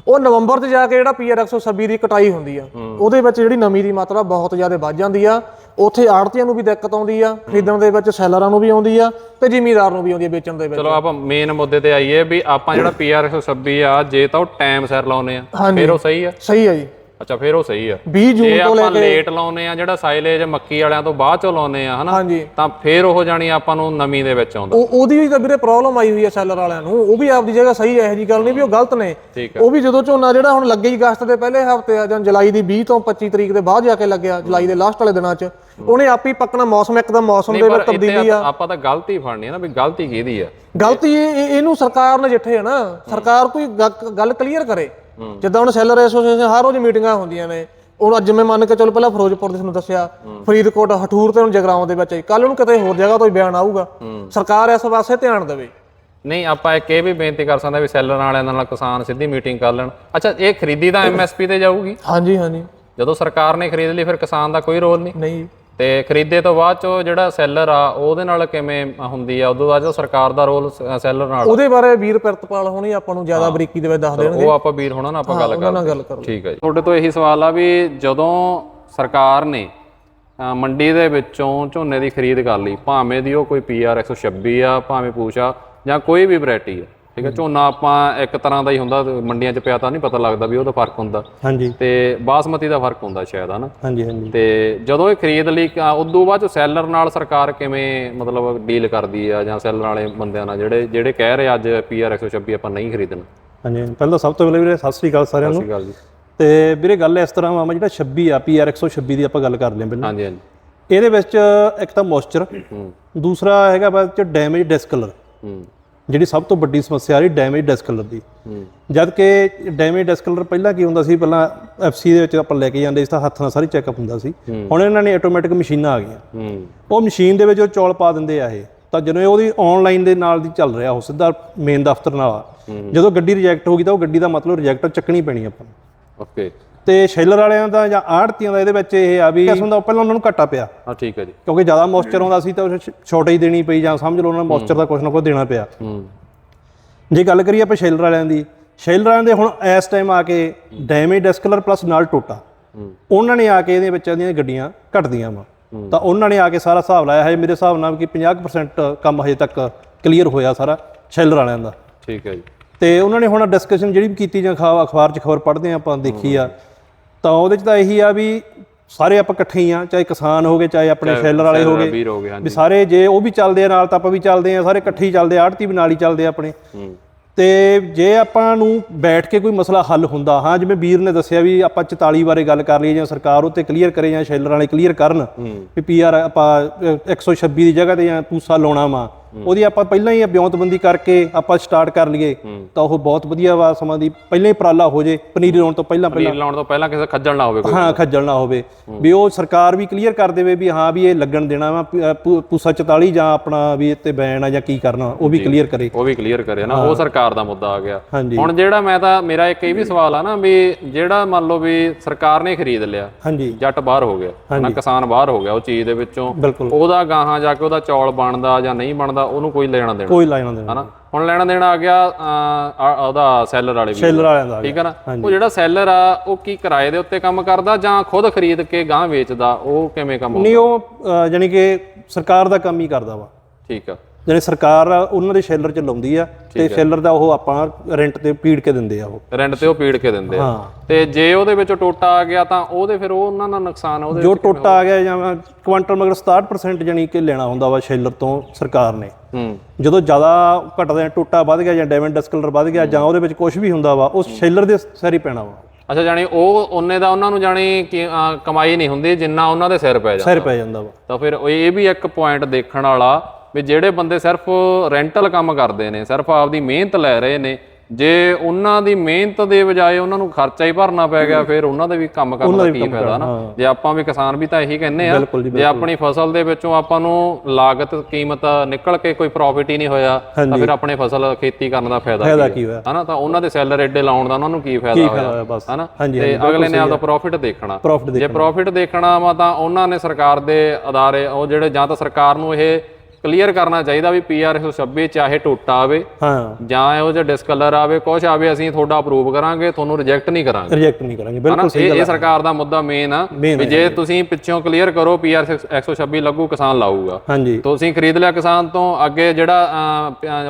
S3: ਉਹ ਨਵੰਬਰ 'ਚ ਜਾ ਕੇ ਜਿਹੜਾ ਪੀਆਰ 126 ਦੀ ਕਟਾਈ ਹੁੰਦੀ ਆ ਉਹਦੇ ਵਿੱਚ ਜਿਹੜੀ ਨਮੀ ਦੀ ਮਾਤਰਾ ਬਹੁਤ ਜ਼ਿਆਦਾ ਵੱਧ ਜਾਂਦੀ ਆ ਉੱਥੇ ਆੜਤੀਆਂ ਨੂੰ ਵੀ ਦਿੱਕਤ ਆਉਂਦੀ ਆ ਖਰੀਦਣ ਦੇ ਵਿੱਚ ਸੈਲਰਾਂ ਨੂੰ ਵੀ ਆਉਂਦੀ ਆ ਤੇ ਜ਼ਿਮੀਦਾਰ ਨੂੰ ਵੀ ਆਉਂਦੀ ਆ ਵੇਚਣ ਦੇ ਵਿੱਚ।
S2: ਚਲੋ ਆਪਾਂ ਮੇਨ ਮੁੱਦੇ ਤੇ ਆਈਏ ਵੀ ਆਪਾਂ ਜਿਹੜਾ ਪੀਆਰ 126 ਆ ਜੇ ਤਾਂ ਉਹ ਟਾਈਮ ਸਿਰ ਲਾਉਨੇ ਆ। ਫਿਰ ਉਹ ਸਹੀ ਆ?
S3: ਸਹੀ ਆ ਜੀ।
S2: ਅੱਛਾ ਫਿਰ ਉਹ ਸਹੀ ਆ।
S3: 20 ਜੂਨ ਤੋਂ ਲੈ
S2: ਆਪਾਂ ਲੇਟ ਲਾਉਨੇ ਆ ਜਿਹੜਾ ਸਾਈਲੇਜ ਮੱਕੀ ਵਾਲਿਆਂ ਤੋਂ ਬਾਅਦ ਚੋਂ ਲਾਉਨੇ ਆ ਹਨਾ ਤਾਂ ਫਿਰ ਉਹ ਜਾਣੀ ਆਪਾਂ ਨੂੰ ਨਮੀ ਦੇ ਵਿੱਚ ਆਉਂਦਾ।
S3: ਉਹ ਉਹਦੀ ਵੀ ਤਾਂ ਵੀਰੇ ਪ੍ਰੋਬਲਮ ਆਈ ਹੋਈ ਆ ਸੈਲਰ ਵਾਲਿਆਂ ਨੂੰ। ਉਹ ਵੀ ਆਪਦੀ ਜਗ੍ਹਾ ਸਹੀ ਹੈ ਇਹੋ ਜੀ ਗੱਲ ਨਹੀਂ ਵੀ ਉਹ ਗਲਤ ਨੇ। ਉਹ ਵੀ ਜਦੋਂ ਝੋਨਾ ਜਿਹੜਾ ਹੁਣ ਲੱਗੇ ਹੀ ਅਗਸਤ ਦੇ ਪਹਿਲੇ ਹਫ਼ਤੇ ਆ ਜਾਂ ਜੁਲਾਈ ਦੀ 20 ਤੋਂ 25 ਤਰੀਕ ਦੇ ਬਾਅਦ ਜਾ ਕੇ ਲੱਗਿਆ ਜੁਲਾਈ ਦੇ ਲਾਸਟ ਵਾਲੇ ਦਿਨਾਂ 'ਚ ਉਹਨੇ ਆਪ ਹੀ ਪੱਕਣਾ ਮੌਸਮ ਇੱਕਦਮ ਮੌਸਮ ਦੇ ਵਿੱਚ ਤਬਦੀਲੀ ਆ।
S2: ਆਪਾਂ ਤਾਂ ਗਲਤੀ ਫੜਨੀ ਆ ਨਾ ਵੀ ਗਲਤੀ ਕਿਹਦੀ ਆ।
S3: ਗਲਤੀ ਇਹ- ਇਹ- ਇਹਨੂੰ ਸਰਕਾਰ ਨੇ ਜਿੱਥੇ ਹੈ ਨਾ ਸਰਕਾਰ ਕੋਈ ਗੱਲ ਕਲੀਅਰ ਕਰੇ। ਜਿੱਦਾਂ ਹੁਣ ਸੈਲਰ ਐਸੋਸੀਏਸ਼ਨ ਹਰ ਰੋਜ਼ ਮੀਟਿੰਗਾਂ ਹੁੰਦੀਆਂ ਨੇ ਹੁਣ ਅੱਜ ਮੈਂ ਮੰਨ ਕੇ ਚੱਲ ਪਹਿਲਾਂ ਫਿਰੋਜ਼ਪੁਰ ਦੇ ਤੁਹਾਨੂੰ ਦੱਸਿਆ ਫਰੀਦਕੋਟ ਹਠੂਰ ਤੇ ਹੁਣ ਜਗਰਾਉਂ ਦੇ ਵਿੱਚ ਕੱਲ ਨੂੰ ਕਿਤੇ ਹੋਰ ਜਗ੍ਹਾ ਤੋਂ ਬਿਆਨ ਆਊਗਾ। ਸਰਕਾਰ ਇਸ ਪਾਸੇ ਧਿਆਨ ਦੇਵੇ।
S2: ਨਹੀਂ ਆਪਾਂ ਇੱਕ ਇਹ ਵੀ ਬੇਨਤੀ ਕਰ ਸਕਦੇ ਵੀ ਸੈਲਰ ਵਾਲਿਆਂ ਨਾਲ ਕਿਸਾਨ ਸਿੱਧੀ ਮੀਟਿੰਗ ਕਰ ਲੈਣ। ਅੱਛਾ ਇਹ ਖਰੀਦੀ ਤਾਂ ਐਮਐਸਪੀ ਤੇ ਜਾਊਗੀ?
S3: ਹਾਂਜੀ ਹਾਂਜੀ।
S2: ਜਦੋਂ ਸਰਕਾਰ ਨੇ ਖਰੀਦ ਲਈ ਫਿਰ ਕਿਸਾਨ ਦਾ ਕੋਈ ਰੋਲ ਨਹੀਂ?
S3: ਨਹੀਂ।
S2: ਤੇ ਖਰੀਦੇ ਤੋਂ ਬਾਅਦ ਚੋ ਜਿਹੜਾ ਸੈਲਰ ਆ ਉਹਦੇ ਨਾਲ ਕਿਵੇਂ ਹੁੰਦੀ ਆ? ਉਦੋਂ ਬਾਅਦ ਜੋ ਸਰਕਾਰ ਦਾ ਰੋਲ ਸੈਲਰ ਨਾਲ?
S3: ਉਹਦੇ ਬਾਰੇ ਵੀਰ ਪ੍ਰਿਤਪਾਲ ਹੋਣੀ ਆਪਾਂ ਨੂੰ ਜ਼ਿਆਦਾ ਬਰੀਕੀ ਦੇ ਵਿੱਚ ਦੱਸ ਦੇਣਗੇ।
S2: ਉਹ ਆਪਾਂ ਵੀਰ ਹੋਣਾ ਨਾ ਆਪਾਂ ਗੱਲ
S3: ਉਹਨਾਂ ਨਾਲ
S2: ਕਰਦੇ
S3: ਗੱਲ ਕਰੋ
S2: ਠੀਕ ਹੈ ਜੀ। ਤੁਹਾਡੇ ਤੋਂ ਇਹੀ ਸਵਾਲ ਆ ਵੀ ਜਦੋਂ ਸਰਕਾਰ ਨੇ ਮੰਡੀ ਦੇ ਵਿੱਚੋਂ ਝੋਨੇ ਦੀ ਖਰੀਦ ਕਰ ਲਈ ਭਾਵੇਂ ਦੀ ਉਹ ਕੋਈ ਪੀਆਰ 126 ਆ ਭਾਵੇਂ ਪੂਛਾ ਜਾਂ ਕੋਈ ਵੀ ਵੈਰਾਈਟੀ ਆ ਠੀਕ ਹੈ ਝੋਨਾ ਆਪਾਂ ਇੱਕ ਤਰ੍ਹਾਂ ਦਾ ਹੀ ਹੁੰਦਾ ਮੰਡੀਆਂ 'ਚ ਪਿਆ ਤਾਂ ਨਹੀਂ ਪਤਾ ਲੱਗਦਾ ਵੀ ਉਹਦਾ ਫ਼ਰਕ ਹੁੰਦਾ।
S4: ਹਾਂਜੀ।
S2: ਤੇ ਬਾਸਮਤੀ ਦਾ ਫ਼ਰਕ ਹੁੰਦਾ ਸ਼ਾਇਦ ਹਨਾ?
S4: ਹਾਂਜੀ ਹਾਂਜੀ।
S2: ਤੇ ਜਦੋਂ ਇਹ ਖਰੀਦ ਲਈ ਉਦੋਂ ਬਾਅਦ ਚ ਸੈਲਰ ਨਾਲ ਸਰਕਾਰ ਕਿਵੇਂ ਮਤਲਬ ਡੀਲ ਕਰਦੀ ਆ ਜਾਂ ਸੈਲਰ ਵਾਲੇ ਬੰਦਿਆਂ ਨਾਲ ਜਿਹੜੇ ਜਿਹੜੇ ਕਹਿ ਰਹੇ ਅੱਜ ਪੀਆਰ 126 ਆਪਾਂ ਨਹੀਂ ਖਰੀਦਣਾ?
S4: ਹਾਂਜੀ ਪਹਿਲਾਂ ਸਭ ਤੋਂ ਪਹਿਲਾਂ ਵੀਰੇ ਸਤਿ ਸ੍ਰੀ ਅਕਾਲ ਸਾਰਿਆਂ ਨੂੰ।
S2: ਸਹੀ ਗੱਲ ਜੀ।
S4: ਤੇ ਵੀਰੇ ਗੱਲ ਇਸ ਤਰ੍ਹਾਂ ਵਾ ਜਿਹੜਾ 26 ਆ ਪੀਆਰ 126 ਦੀ ਆਪਾਂ ਗੱਲ ਕਰ ਲਈ ਪਹਿਲਾਂ।
S2: ਹਾਂਜੀ ਹਾਂਜੀ।
S4: ਇਹਦੇ ਵਿੱਚ ਇੱਕ ਤਾਂ ਮੋਇਸਚਰ ਦੂਸਰਾ ਹੈਗਾ ਵਾ ਚ ਡੈਮੇਜ ਡਿਸਕਲਰ।
S2: ਹੂੰ।
S4: ਜਿਹੜੀ ਸਭ ਤੋਂ ਵੱਡੀ ਸਮੱਸਿਆ ਆ ਰਹੀ ਡੈਮੇਜ ਡਿਸਕਲਰ ਦੀ। ਜਦ ਕਿ ਡੈਮੇਜ ਡਿਸਕਲਰ ਪਹਿਲਾਂ ਕੀ ਹੁੰਦਾ ਸੀ? ਪਹਿਲਾਂ ਐਫਸੀ ਦੇ ਵਿੱਚ ਆਪਾਂ ਲੈ ਕੇ ਜਾਂਦੇ ਸੀ ਤਾਂ ਹੱਥ ਨਾਲ ਸਾਰੀ ਚੈੱਕਅਪ ਹੁੰਦਾ ਸੀ। ਹੁਣ ਇਹਨਾਂ ਨੇ ਆਟੋਮੈਟਿਕ ਮਸ਼ੀਨਾਂ ਆ ਗਈਆਂ। ਉਹ ਮਸ਼ੀਨ ਦੇ ਵਿੱਚ ਉਹ ਚੌਲ ਪਾ ਦਿੰਦੇ ਆ ਇਹ। ਤਾਂ ਜਦੋਂ ਇਹ ਉਹਦੀ ਆਨਲਾਈਨ ਦੇ ਨਾਲ ਦੀ ਚੱਲ ਰਿਹਾ ਉਹ ਸਿੱਧਾ ਮੇਨ ਦਫ਼ਤਰ ਨਾਲ ਜਦੋਂ ਗੱਡੀ ਰਿਜੈਕਟ ਹੋ ਗਈ ਤਾਂ ਉਹ ਗੱਡੀ ਦਾ ਮਤਲਬ ਰਿਜੈਕਟ ਚੱਕਣੀ ਪੈਣੀ ਆਪਾਂ ਨੂੰ।
S2: ਓਕੇ
S4: ਤੇ ਸ਼ੈਲਰ ਵਾਲਿਆਂ ਦਾ ਜਾਂ ਆੜਤੀਆਂ ਦਾ ਇਹਦੇ ਵਿੱਚ ਇਹ ਆ ਵੀ ਕਿਸਮ ਦਾ ਪਹਿਲਾਂ ਉਹਨਾਂ ਨੂੰ ਘਾਟਾ ਪਿਆ।
S2: ਹਾਂ ਠੀਕ ਹੈ ਜੀ।
S4: ਕਿਉਂਕਿ ਜ਼ਿਆਦਾ ਮੋਇਸਚਰ ਆਉਂਦਾ ਸੀ ਤਾਂ ਛੋਟੇ ਦੇਣੀ ਪਈ ਜਾਂ ਸਮਝ ਲਓ ਉਹਨਾਂ ਨੂੰ ਮੋਇਸਚਰ ਦਾ ਕੁਝ ਨਾ ਕੁਝ ਦੇਣਾ ਪਿਆ।
S2: ਹੂੰ।
S4: ਜੇ ਗੱਲ ਕਰੀਏ ਆਪਾਂ ਸ਼ੈਲਰ ਵਾਲਿਆਂ ਦੀ ਸ਼ੈਲਰ ਵਾਲਿਆਂ ਦੇ ਹੁਣ ਇਸ ਟਾਈਮ ਆ ਕੇ ਡੈਮੇਜ ਡਿਸਕਲਰ ਪਲੱਸ ਨਾਲ ਟੋਟਾ। ਉਹਨਾਂ ਨੇ ਆ ਕੇ ਇਹਦੇ ਵਿੱਚ ਦੀਆਂ ਗੱਡੀਆਂ ਘਟਦੀਆਂ ਵਾ। ਤਾਂ ਉਹਨਾਂ ਨੇ ਆ ਕੇ ਸਾਰਾ ਹਿਸਾਬ ਲਾਇਆ ਹੈ ਮੇਰੇ ਹਿਸਾਬ ਨਾਲ ਕਿ 50% ਕੰਮ ਹਜੇ ਤੱਕ ਕਲੀਅਰ ਹੋਇਆ ਸਾਰਾ ਸ਼ੈਲਰ ਵਾਲਿਆਂ ਦਾ।
S2: ਠੀਕ ਹੈ ਜੀ।
S4: ਤੇ ਉਹਨਾਂ ਨੇ ਹੁਣ ਡਿਸਕਸ਼ਨ ਜਿਹੜੀ ਵੀ ਕੀਤੀ ਜਾਂ ਖਾ- ਅਖਬਾਰ 'ਚ ਖਬਰ ਪੜ੍ਹਦੇ ਆਪਾਂ ਦੇਖੀ ਆ। ਤਾਂ ਉਹਦੇ 'ਚ ਤਾਂ ਇਹੀ ਆ ਵੀ ਸਾਰੇ ਆਪਾਂ ਇਕੱਠੇ ਹੀ ਆ ਚਾਹੇ ਕਿਸਾਨ ਹੋਗੇ ਚਾਹੇ ਆਪਣੇ ਸ਼ੈਲਰ ਵਾਲੇ ਹੋਗੇ
S2: ਵੀਰ ਹੋ ਗਏ ਹਾਂਜੀ।
S4: ਵੀ ਸਾਰੇ ਜੇ ਉਹ ਵੀ ਚੱਲਦੇ ਆ ਨਾਲ ਤਾਂ ਆਪਾਂ ਵੀ ਚੱਲਦੇ ਆ ਸਾਰੇ ਇਕੱਠੇ ਹੀ ਚੱਲਦੇ ਆ ਆੜਤੀ ਵੀ ਨਾਲ ਹੀ ਚੱਲਦੇ ਆ ਆਪਣੇ।
S2: ਹੂੰ।
S4: ਤੇ ਜੇ ਆਪਾਂ ਨੂੰ ਬੈਠ ਕੇ ਕੋਈ ਮਸਲਾ ਹੱਲ ਹੁੰਦਾ ਹਾਂ ਜਿਵੇਂ ਵੀਰ ਨੇ ਦੱਸਿਆ ਵੀ ਆਪਾਂ 44 ਬਾਰੇ ਗੱਲ ਕਰ ਲਈਏ ਜਾਂ ਸਰਕਾਰ ਉੱਤੇ ਕਲੀਅਰ ਕਰੇ ਜਾਂ ਸ਼ੈਲਰ ਵਾਲੇ ਕਲੀਅਰ ਕਰਨ ਵੀ ਪੀਆਰ ਆਪਾਂ ਅ, 126 ਦੀ ਜਗ੍ਹਾ ਤੇ ਜਾਂ ਪੂਸਾ ਲਾਉਣਾ ਵਾ ਉਹਦੀ ਆਪਾਂ ਪਹਿਲਾਂ ਹੀ ਬਿਉਂਤਬੰਦੀ ਕਰਕੇ ਆਪਾਂ ਸਟਾਰਟ ਕਰ ਲਈਏ ਤਾਂ ਉਹ ਬਹੁਤ ਵਧੀਆ ਵਾ ਸਮਾਂ ਦੀ ਪਹਿਲਾਂ ਹੀ ਉਪਰਾਲਾ ਹੋ ਜੇ ਪਨੀਰੀ ਲਾਉਣ ਤੋਂ ਪਹਿਲਾਂ ਪਹਿਲਾਂ।
S2: ਪਨੀਰ ਲਾਉਣ ਤੋਂ ਪਹਿਲਾਂ ਕਿਸੇ ਖੱਜਲ ਨਾ ਹੋਵੇ ਕੋਈ।
S4: ਹਾਂ ਖੱਜਲ ਨਾ ਹੋਵੇ। ਵੀ ਉਹ ਸਰਕਾਰ ਵੀ ਕਲੀਅਰ ਕਰ ਦੇਵੇ ਵੀ ਹਾਂ ਵੀ ਇਹ ਲੱਗਣ ਦੇਣਾ ਵਾ ਪੂਸਾ 44 ਜਾਂ ਆਪਣਾ ਵੀ ਇੱਥੇ ਬੈਨ ਆ ਜਾਂ ਕੀ ਕਰਨਾ ਉਹ ਵੀ ਕਲੀਅਰ ਕਰੇ।
S2: ਉਹ ਵੀ ਕਲੀਅਰ ਕਰੇ ਨਾ ਉਹ ਸਰਕਾਰ ਦਾ ਮੁੱਦਾ ਆ ਗਿਆ। ਹੁਣ ਜਿਹੜਾ ਮੈਂ ਤਾਂ ਮੇਰਾ ਇੱਕ ਇਹ ਵੀ ਸਵਾਲ ਆ ਨਾ ਵੀ ਜਿਹੜਾ ਮੰਨ ਲਓ ਵੀ ਸਰਕਾਰ ਨੇ ਖਰੀਦ ਲਿਆ
S4: ਹਾਂਜੀ।
S2: ਜੱਟ ਬਾਹਰ ਹੋ ਗਿਆ ਨਾ ਕਿਸਾਨ ਬਾਹਰ ਹੋ ਗਿਆ ਉਹ ਚੀਜ਼ ਦੇ ਵਿੱਚੋਂ ਉਹਦਾ ਗਾਹਾਂ ਜਾ ਕੇ ਉਹਦਾ ਚੌਲ ਬਣਦਾ ਜਾਂ ਨਹੀਂ ਬਣਦਾ ਉਹਨੂੰ ਕੋਈ ਲੈਣਾ ਦੇਣਾ।
S4: ਕੋਈ ਲਾਈਨਾਂ ਦੇ
S2: ਹਨਾ? ਹੁਣ ਲੈਣਾ ਦੇਣਾ ਆ ਗਿਆ ਉਹਦਾ ਸੈਲਰ ਵਾਲੇ ਵੀ
S4: ਸ਼ੈਲਰ ਵਾਲਿਆਂ ਦਾ
S2: ਠੀਕ ਹੈ ਨਾ? ਉਹ ਜਿਹੜਾ ਸੈਲਰ ਆ ਉਹ ਕੀ ਕਿਰਾਏ ਦੇ ਉੱਤੇ ਕੰਮ ਕਰਦਾ ਜਾਂ ਖੁਦ ਖਰੀਦ ਕੇ ਗਾਂ ਵੇਚਦਾ? ਉਹ ਕਿਵੇਂ ਕੰਮ
S4: ਨਹੀਂ ਉਹ ਜਾਣੀ ਕਿ ਸਰਕਾਰ ਦਾ ਕੰਮ ਹੀ ਕਰਦਾ ਵਾ।
S2: ਠੀਕ ਆ।
S4: ਜਾਣੀ ਸਰਕਾਰ ਉਹਨਾਂ ਦੇ ਸ਼ੈਲਰ ਚ ਲਾਉਂਦੀ ਆ ਤੇ ਸ਼ੈਲਰ ਦਾ ਉਹ ਆਪਾਂ ਰੈਂਟ ਤੇ ਪੀੜ ਕੇ ਦਿੰਦੇ ਆ ਉਹ।
S2: ਰੈਂਟ ਤੇ ਉਹ ਪੀੜ ਕੇ ਦਿੰਦੇ ਆ। ਤੇ ਜੇ ਉਹਦੇ ਵਿੱਚੋਂ ਟੋਟਾ ਆ ਗਿਆ ਤਾਂ ਉਹਦੇ ਫਿਰ ਉਹ ਉਹਨਾਂ ਦਾ ਨੁਕਸਾਨ ਉਹਦੇ
S4: ਜੋ ਟੋਟਾ ਆ ਗਿਆ ਜਾਂ ਕੁਆਂਟਲ ਮਗਰ 67% ਜਾਣੀ ਕਿ ਲੈਣਾ ਹੁੰਦਾ ਵਾ ਸ਼ੈਲਰ ਤੋਂ ਸਰਕਾਰ ਨੇ।
S2: ਹੂੰ।
S4: ਜਦੋਂ ਜ਼ਿਆਦਾ ਘਟਦਾ ਟੋਟਾ ਵੱਧ ਗਿਆ ਜਾਂ ਡਾਇਮੰਡ ਡਿਸਕਲਰ ਵੱਧ ਗਿਆ ਜਾਂ ਉਹਦੇ ਵਿੱਚ ਕੁਝ ਵੀ ਹੁੰਦਾ ਵਾ ਉਹ ਸ਼ੈਲਰ ਦੇ ਸਾਰੀ ਪੈਣਾ ਵਾ।
S2: ਅੱਛਾ ਜਾਣੀ ਉਹ ਉਹਨੇ ਦਾ ਉਹਨਾਂ ਨੂੰ ਅਹ, ਕਮਾਈ ਨਹੀਂ ਹੁੰਦੀ ਜਿੰਨਾ ਉਹਨਾਂ ਦੇ ਸਿਰ ਪੈ ਜਾਂਦਾ।
S4: ਸਿਰ ਪੈ ਜਾਂਦਾ ਵਾ।
S2: ਤਾਂ ਫਿਰ ਇਹ ਵੀ ਇੱਕ ਪੁਆਇੰਟ ਦੇਖਣ ਵਾਲਾ ਵੀ ਜਿਹੜੇ ਬੰਦੇ ਸਿਰਫ ਰੈਂਟਲ ਕੰਮ ਕਰਦੇ ਨੇ ਸਿਰਫ ਆਪਦੀ ਮਿਹਨਤ ਲੈ ਰਹੇ ਨੇ ਜੇ ਉਹਨਾਂ ਦੀ ਮਿਹਨਤ ਦੇ ਬਜਾਏ ਉਹਨਾਂ ਨੂੰ ਖਰਚਾ ਹੀ ਭਰਨਾ ਪੈ ਗਿਆ ਫਿਰ ਉਹਨਾਂ ਦੇ ਵੀ ਕੰਮ ਕਰਨ ਦਾ ਕੀ ਫਾਇਦਾ ਨਾ? ਜੇ ਆਪਾਂ ਵੀ ਕਿਸਾਨ ਵੀ ਤਾਂ ਇਹੀ ਕਹਿੰਦੇ ਆ
S4: ਜੀ,
S2: ਆਪਣੀ ਫਸਲ ਦੇ ਵਿੱਚੋਂ ਆਪਾਂ ਨੂੰ ਲਾਗਤ ਕੀਮਤ ਨਿਕਲ ਕੇ ਕੋਈ ਪ੍ਰੋਫਿਟ ਹੀ ਨਹੀਂ ਹੋਇਆ ਤਾਂ ਫਿਰ ਆਪਣੇ ਫਸਲ ਖੇਤੀ ਕਰਨ ਦਾ ਫਾਇਦਾ ਕੀ ਹੈ ਹਨਾ? ਤਾਂ ਉਹਨਾਂ ਦੇ ਸੈਲਰ ਐਡੇ ਲਾਉਣ ਦਾ ਉਹਨਾਂ ਨੂੰ ਕੀ ਫਾਇਦਾ ਹੋਇਆ? ਹਨਾ? ਤੇ ਅਗਲੇ ਨੇ ਆਪਦਾ ਪ੍ਰੋਫਿਟ ਦੇਖਣਾ। ਜੇ ਪ੍ਰੋਫਿਟ ਦੇਖਣਾ ਵਾ ਤਾਂ ਉਹਨਾਂ ਨੇ ਸਰਕਾਰ ਦੇ ਅਦਾਰੇ ਉਹ ਜਿਹੜੇ ਜਾਂ ਤਾਂ ਸਰਕਾਰ ਨੂੰ ਇਹ ਕਲੀਅਰ ਕਰਨਾ ਚਾਹੀਦਾ ਵੀ ਪੀਆਰ 126 ਚਾਹੇ ਟੋਟਾ ਆਵੇ
S4: ਹਾਂ।
S2: ਜਾਂ ਇਹੋ ਜਿਹਾ ਡਿਸਕਲਰ ਆਵੇ ਕੁਛ ਆਵੇ ਅਸੀਂ ਤੁਹਾਡਾ ਅਪਰੂਵ ਕਰਾਂਗੇ ਤੁਹਾਨੂੰ ਰਿਜੈਕਟ ਨਹੀਂ ਕਰਾਂਗੇ।
S4: ਰਿਜੈਕਟ ਨਹੀਂ ਕਰਾਂਗੇ ਬਿਲਕੁਲ
S2: ਇਹ ਇਹ ਸਰਕਾਰ ਦਾ ਮੁੱਦਾ ਮੇਨ ਆ ਵੀ ਜੇ ਤੁਸੀਂ ਪਿੱਛੋਂ ਕਲੀਅਰ ਕਰੋ ਪੀਆਰ 126 ਲੱਗੂ ਕਿਸਾਨ ਲਾਊਗਾ।
S4: ਹਾਂਜੀ।
S2: ਤੁਸੀਂ ਖਰੀਦ ਲਿਆ ਕਿਸਾਨ ਤੋਂ ਅੱਗੇ ਜਿਹੜਾ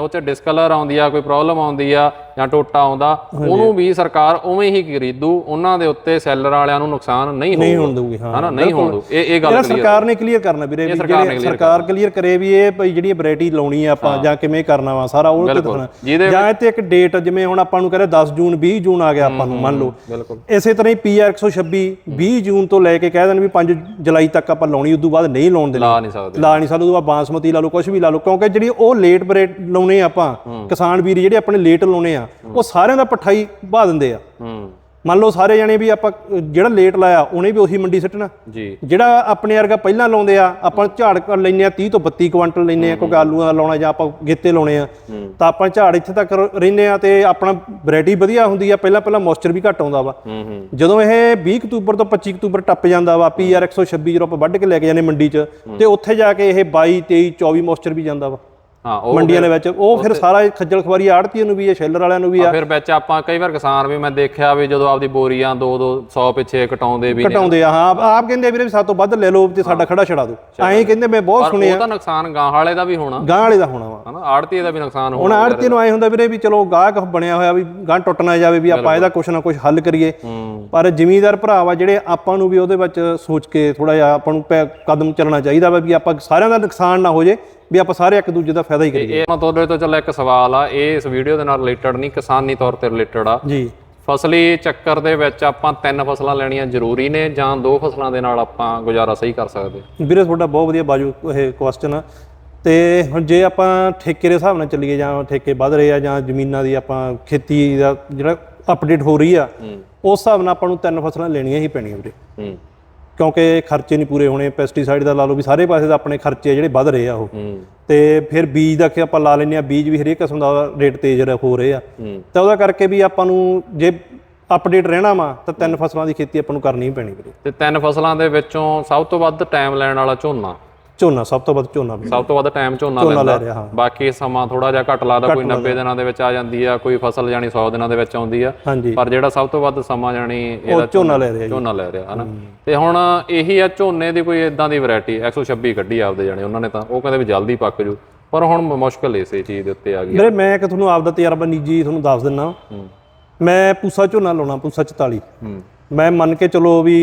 S2: ਉਹ ਚ ਡਿਸਕਲਰ ਆਉਂਦੀ ਆ ਕੋਈ ਪ੍ਰੋਬਲਮ ਆਉਂਦੀ ਆ ਜਾਂ ਟੋਟਾ ਆਉਂਦਾ ਉਹਨੂੰ ਵੀ ਸਰਕਾਰ ਉਵੇਂ ਹੀ ਖਰੀਦੂ ਉਹਨਾਂ ਦੇ ਉੱਤੇ ਸੈਲਰ ਵਾਲਿਆਂ ਨੂੰ ਨੁਕਸਾਨ ਨਹੀਂ
S4: ਨਹੀਂ
S2: ਹੋਊਗਾ।
S4: ਹੋਣ ਦਊਗੀ ਹਾਂ।
S2: ਹਨਾ? ਨਹੀਂ ਹੋਣ ਦਊ ਇਹ ਇਹ ਗੱਲ
S4: ਸਰਕਾਰ ਨੇ ਕਲੀਅਰ ਕਰਨਾ ਵੀਰੇ ਵੀ
S2: ਸਰਕਾਰ ਨੇ
S4: ਜਿਹੜੇ ਸਰਕਾਰ ਕਲੀਅਰ ਕਰੇ ਵੀ ਇਹ ਜਿਹੜੀ ਵੈਰਾਈਟੀ ਲਾਉਣੀ ਆ ਆਪਾਂ ਜਾਂ ਕਿਵੇਂ ਕਰਨਾ ਵਾ ਸਾਰਾ ਉਹ ਤੇ
S2: ਜਿਹਦੇ
S4: ਜਾਂ ਇੱਥੇ ਇੱਕ ਡੇਟ ਜਿਵੇਂ ਹੁਣ ਆਪਾਂ ਨੂੰ ਕਹਿੰਦੇ 10 ਜੂਨ 20 ਜੂਨ ਆ ਗਿਆ ਆਪਾਂ ਨੂੰ ਮੰਨ ਲਓ।
S2: ਬਿਲਕੁਲ।
S4: ਇਸੇ ਤਰ੍ਹਾਂ ਹੀ ਪੀਆਰ 126 20 ਜੂਨ ਤੋਂ ਲੈ ਕੇ ਕਹਿ ਦੇਣ ਵੀ 5 ਜੁਲਾਈ ਤੱਕ ਆਪਾਂ ਲਾਉਣੀ ਉਦੋਂ ਬਾਅਦ ਨਹੀਂ ਲਾਉਣ ਦੇਣੀ।
S2: ਲਾ ਨਹੀਂ ਸਕਦੇ।
S4: ਲਾ ਨਹੀਂ ਸਕਦੇ ਬਾਅਦ ਬਾਂਸਮਤੀ ਲਾ ਲਓ ਕੁਝ ਵੀ ਲਾ ਲਓ ਕਿਉਂਕਿ ਜਿਹੜੀ ਉਹ ਲੇਟ ਬਰੇਟ ਲਾਉਣੇ ਆਪਾਂ ਕਿਸਾਨ ਵੀਰ ਜਿਹੜੇ ਆਪਣੇ ਲੇਟ ਲਾਉਣੇ ਆ ਉਹ ਸਾਰਿਆਂ ਦਾ ਪੱਠਾਈ ਭਾ ਦਿੰਦੇ ਆ।
S2: ਹੂੰ।
S4: ਮੰਨ ਲਓ ਸਾਰੇ ਜਣੇ ਵੀ ਆਪਾਂ ਜਿਹੜਾ ਲੇਟ ਲਾਇਆ ਉਹਨੇ ਵੀ ਉਹੀ ਮੰਡੀ ਸਿੱਟਣਾ।
S2: ਜੀ।
S4: ਜਿਹੜਾ ਆਪਣੇ ਵਰਗਾ ਪਹਿਲਾਂ ਲਾਉਂਦੇ ਆ ਆਪਾਂ ਝਾੜ ਕਰ ਲੈਨੇ ਆ 30 ਤੋਂ 32 ਕੁਇੰਟਲ ਲੈਨੇ ਆ ਕਿਉਂਕਿ ਆਲੂਆਂ ਦਾ ਲਾਉਣਾ ਜਾਂ ਆਪਾਂ ਗੇਤੇ ਲਾਉਣੇ ਆ ਤਾਂ ਆਪਾਂ ਝਾੜ ਇੱਥੇ ਤੱਕ ਰਹਿੰਦੇ ਆ ਤੇ ਆਪਣਾ ਵੈਰਾਈਟੀ ਵਧੀਆ ਹੁੰਦੀ ਆ ਪਹਿਲਾਂ ਪਹਿਲਾਂ ਮੋਇਸਚਰ ਵੀ ਘੱਟ ਆਉਂਦਾ ਵਾ।
S2: ਹੂੰ ਹੂੰ।
S4: ਜਦੋਂ ਇਹ 20 ਅਕਤੂਬਰ ਤੋਂ 25 ਅਕਤੂਬਰ ਟੱਪ ਜਾਂਦਾ ਵਾ ਪੀਆਰ 126 ਜਦੋਂ ਆਪਾਂ ਵੱਢ ਕੇ ਲੈ ਕੇ ਜਾਂਦੇ ਮੰਡੀ 'ਚ ਤੇ ਉੱਥੇ ਜਾ ਕੇ ਇਹ 22 23 24 ਮੋਇਸਚਰ ਵੀ ਜਾਂਦਾ ਵਾ।
S2: ਹਾਂ
S4: ਮੰਡੀਆਂ ਦੇ ਵਿੱਚ ਉਹ ਫਿਰ ਸਾਰਾ ਖੱਜਲ ਖਵਾਰੀ ਆੜਤੀ ਨੂੰ ਵੀ ਆ ਸ਼ੈਲਰ ਵਾਲਿਆਂ ਨੂੰ ਵੀ ਆ
S2: ਫਿਰ ਵਿੱਚ ਆਪਾਂ ਕਈ ਵਾਰ ਕਿਸਾਨ ਵੀ ਮੈਂ ਦੇਖਿਆ ਵੀ ਜਦੋਂ ਆਪਦੀ ਬੋਰੀਆਂ 2 2 100 ਪਿੱਛੇ ਕਟਾਉਂਦੇ ਵੀ ਨੇ।
S4: ਘਟਾਉਂਦੇ ਆ ਹਾਂ ਆਪ ਕਹਿੰਦੇ ਵੀਰੇ ਵੀ ਸਾਡੇ ਤੋਂ ਵੱਧ ਲੈ ਲਓ ਤੇ ਸਾਡਾ ਖੜਾ ਛੜਾ ਦਿਓ। ਐਂ ਕਹਿੰਦੇ ਮੈਂ ਬਹੁਤ ਸੁਣਿਆ।
S2: ਉਹ ਤਾਂ ਨੁਕਸਾਨ ਗਾਂ ਵਾਲੇ ਦਾ ਵੀ ਹੋਣਾ।
S4: ਗਾਂ ਵਾਲੇ ਦਾ ਹੋਣਾ ਵਾ।
S2: ਹਨਾ ਆੜਤੀ ਦਾ ਵੀ ਨੁਕਸਾਨ
S4: ਹੁਣ
S2: ਹੋਣਾ
S4: ਆੜਤੀ ਨੂੰ ਐ ਹੁੰਦਾ ਵੀਰੇ ਵੀ ਚਲੋ ਗਾਹਕ ਬਣਿਆ ਹੋਇਆ ਵੀ ਗਾਂ ਟੁੱਟ ਨਾ ਜਾਵੇ ਵੀ ਆਪਾਂ ਇਹਦਾ ਕੁਛ ਨਾ ਕੁਛ ਹੱਲ ਕਰੀਏ। ਪਰ ਜ਼ਿਮੀਂਦਾਰ ਭਰਾ ਵਾ ਜਿਹੜੇ ਆਪਾਂ ਨੂੰ ਵੀ ਉਹਦੇ ਵਿੱਚ ਸੋਚ ਕੇ ਥੋੜਾ ਜਿਹਾ ਆਪਾਂ ਨੂੰ ਕਦਮ ਚੱਲਣਾ ਚਾਹੀਦਾ ਵਾ ਵੀ ਆਪਾਂ ਸਾਰਿਆਂ ਦਾ ਨੁਕਸਾਨ ਨਾ ਹੋ ਜੇ। ਵੀ ਆਪਾਂ ਸਾਰੇ ਇੱਕ ਦੂਜੇ ਦਾ ਫਾਇਦਾ ਹੀ ਕਰੀਏ।
S2: ਇਹ ਨਾ ਤੁਹਾਡੇ ਤੋਂ ਚੱਲ ਇੱਕ ਸਵਾਲ ਆ ਇਹ ਇਸ ਵੀਡੀਓ ਦੇ ਨਾਲ ਰਿਲੇਟਡ ਨਹੀਂ ਕਿਸਾਨੀ ਤੌਰ ਤੇ ਰਿਲੇਟਡ ਆ।
S4: ਜੀ।
S2: ਫਸਲੀ ਚੱਕਰ ਦੇ ਵਿੱਚ ਆਪਾਂ ਤਿੰਨ ਫਸਲਾਂ ਲੈਣੀਆਂ ਜ਼ਰੂਰੀ ਨੇ ਜਾਂ ਦੋ ਫਸਲਾਂ ਦੇ ਨਾਲ ਆਪਾਂ ਗੁਜ਼ਾਰਾ ਸਹੀ ਕਰ ਸਕਦੇ?
S4: ਵੀਰੇ ਤੁਹਾਡਾ ਬਹੁਤ ਵਧੀਆ ਬਾਜੂ ਇਹ ਕੁਐਸਚਨ ਆ। ਤੇ ਹੁਣ ਜੇ ਆਪਾਂ ਠੇਕੇ ਦੇ ਹਿਸਾਬ ਨਾਲ ਚੱਲੀਏ ਜਾਂ ਠੇਕੇ ਵੱਧ ਰਹੇ ਆ ਜਾਂ ਜ਼ਮੀਨਾਂ ਦੀ ਆਪਾਂ ਖੇਤੀ ਦਾ ਜਿਹੜਾ ਅਪਡੇਟ ਹੋ ਰਹੀ ਆ ਉਸ ਹਿਸਾਬ ਨਾਲ ਆਪਾਂ ਨੂੰ ਤਿੰਨ ਫਸਲਾਂ ਲੈਣੀਆਂ ਹੀ ਪੈਣੀਆਂ ਵੀਰੇ।
S2: ਹੂੰ।
S4: ਕਿਉਂਕਿ ਖਰਚੇ ਨਹੀਂ ਪੂਰੇ ਹੋਣੇ ਪੈਸਟੀਸਾਈਡ ਦਾ ਲਾ ਲਓ ਵੀ ਸਾਰੇ ਪਾਸੇ ਦਾ ਆਪਣੇ ਖਰਚੇ ਆ ਜਿਹੜੇ ਵੱਧ ਰਹੇ ਆ ਉਹ। ਤੇ ਫਿਰ ਬੀਜ ਦਾ ਕਿ ਆਪਾਂ ਲਾ ਲੈਂਦੇ ਆ ਬੀਜ ਵੀ ਹਰੇਕ ਕਿਸਮ ਦਾ ਰੇਟ ਤੇਜ਼ ਹੋ ਰਹੇ ਆ। ਤਾਂ ਉਹਦਾ ਕਰਕੇ ਵੀ ਆਪਾਂ ਨੂੰ ਜੇ ਅਪਡੇਟ ਰਹਿਣਾ ਵਾ ਤਾਂ ਤਿੰਨ ਫਸਲਾਂ ਦੀ ਖੇਤੀ ਆਪਾਂ ਨੂੰ ਕਰਨੀ ਹੀ ਪੈਣੀ ਵੀਰੇ।
S2: ਤੇ ਤਿੰਨ ਫਸਲਾਂ ਦੇ ਵਿੱਚੋਂ ਸਭ ਤੋਂ ਵੱਧ ਟਾਈਮ ਲੈਣ ਵਾਲਾ ਝੋਨਾ?
S4: ਝੋਨਾ ਸਭ ਤੋਂ ਵੱਧ ਝੋਨਾ ਵੀ।
S2: ਸਭ ਤੋਂ ਵੱਧ ਟਾਈਮ ਝੋਨਾ ਲੈਂਦਾ। ਬਾਕੀ ਸਮਾਂ ਥੋੜਾ ਜਿਹਾ ਘੱਟ ਲੱਗਦਾ ਕੋਈ 90 ਦਿਨਾਂ ਦੇ ਵਿੱਚ ਆ ਜਾਂਦੀ ਆ ਕੋਈ ਫਸਲ ਜਾਨੀ 100 ਦਿਨਾਂ ਦੇ ਵਿੱਚ ਆਉਂਦੀ ਆ। ਪਰ ਜਿਹੜਾ ਸਭ ਤੋਂ ਵੱਧ ਸਮਾਂ ਜਾਨੀ ਇਹਦਾ
S4: ਝੋਨਾ ਲੈ ਰਿਹਾ
S2: ਝੋਨਾ ਲੈ ਰਿਹਾ ਹਨਾ? ਤੇ ਹੁਣ ਇਹੀ ਆ ਝੋਨੇ ਦੀ ਕੋਈ ਇਦਾਂ ਦੀ ਵੈਰਾਈਟੀ 126 ਕੱਢੀ ਆਪਦੇ ਜਾਣੇ ਉਹਨਾਂ ਨੇ ਤਾਂ। ਉਹ ਕਹਿੰਦੇ ਵੀ ਜਲਦੀ ਪੱਕ ਜੂ। ਪਰ ਹੁਣ ਮੁਸ਼ਕਲ ਇਸੇ ਚੀਜ਼ ਦੇ ਉੱਤੇ ਆ ਗਈ
S4: ਵੀਰੇ ਮੈਂ ਕਿ ਤੁਹਾਨੂੰ ਆਪਦਾ ਤਜਰਬਾ ਨਿੱਜੀ ਤੁਹਾਨੂੰ ਦੱਸ ਦਿੰਨਾ। ਮੈਂ ਪੂਸਾ ਝੋਨਾ ਲਾਉਣਾ ਪੂਸਾ 44
S2: ਹੂੰ।
S4: ਮੈਂ ਮੰਨ ਕੇ ਚਲੋ ਵੀ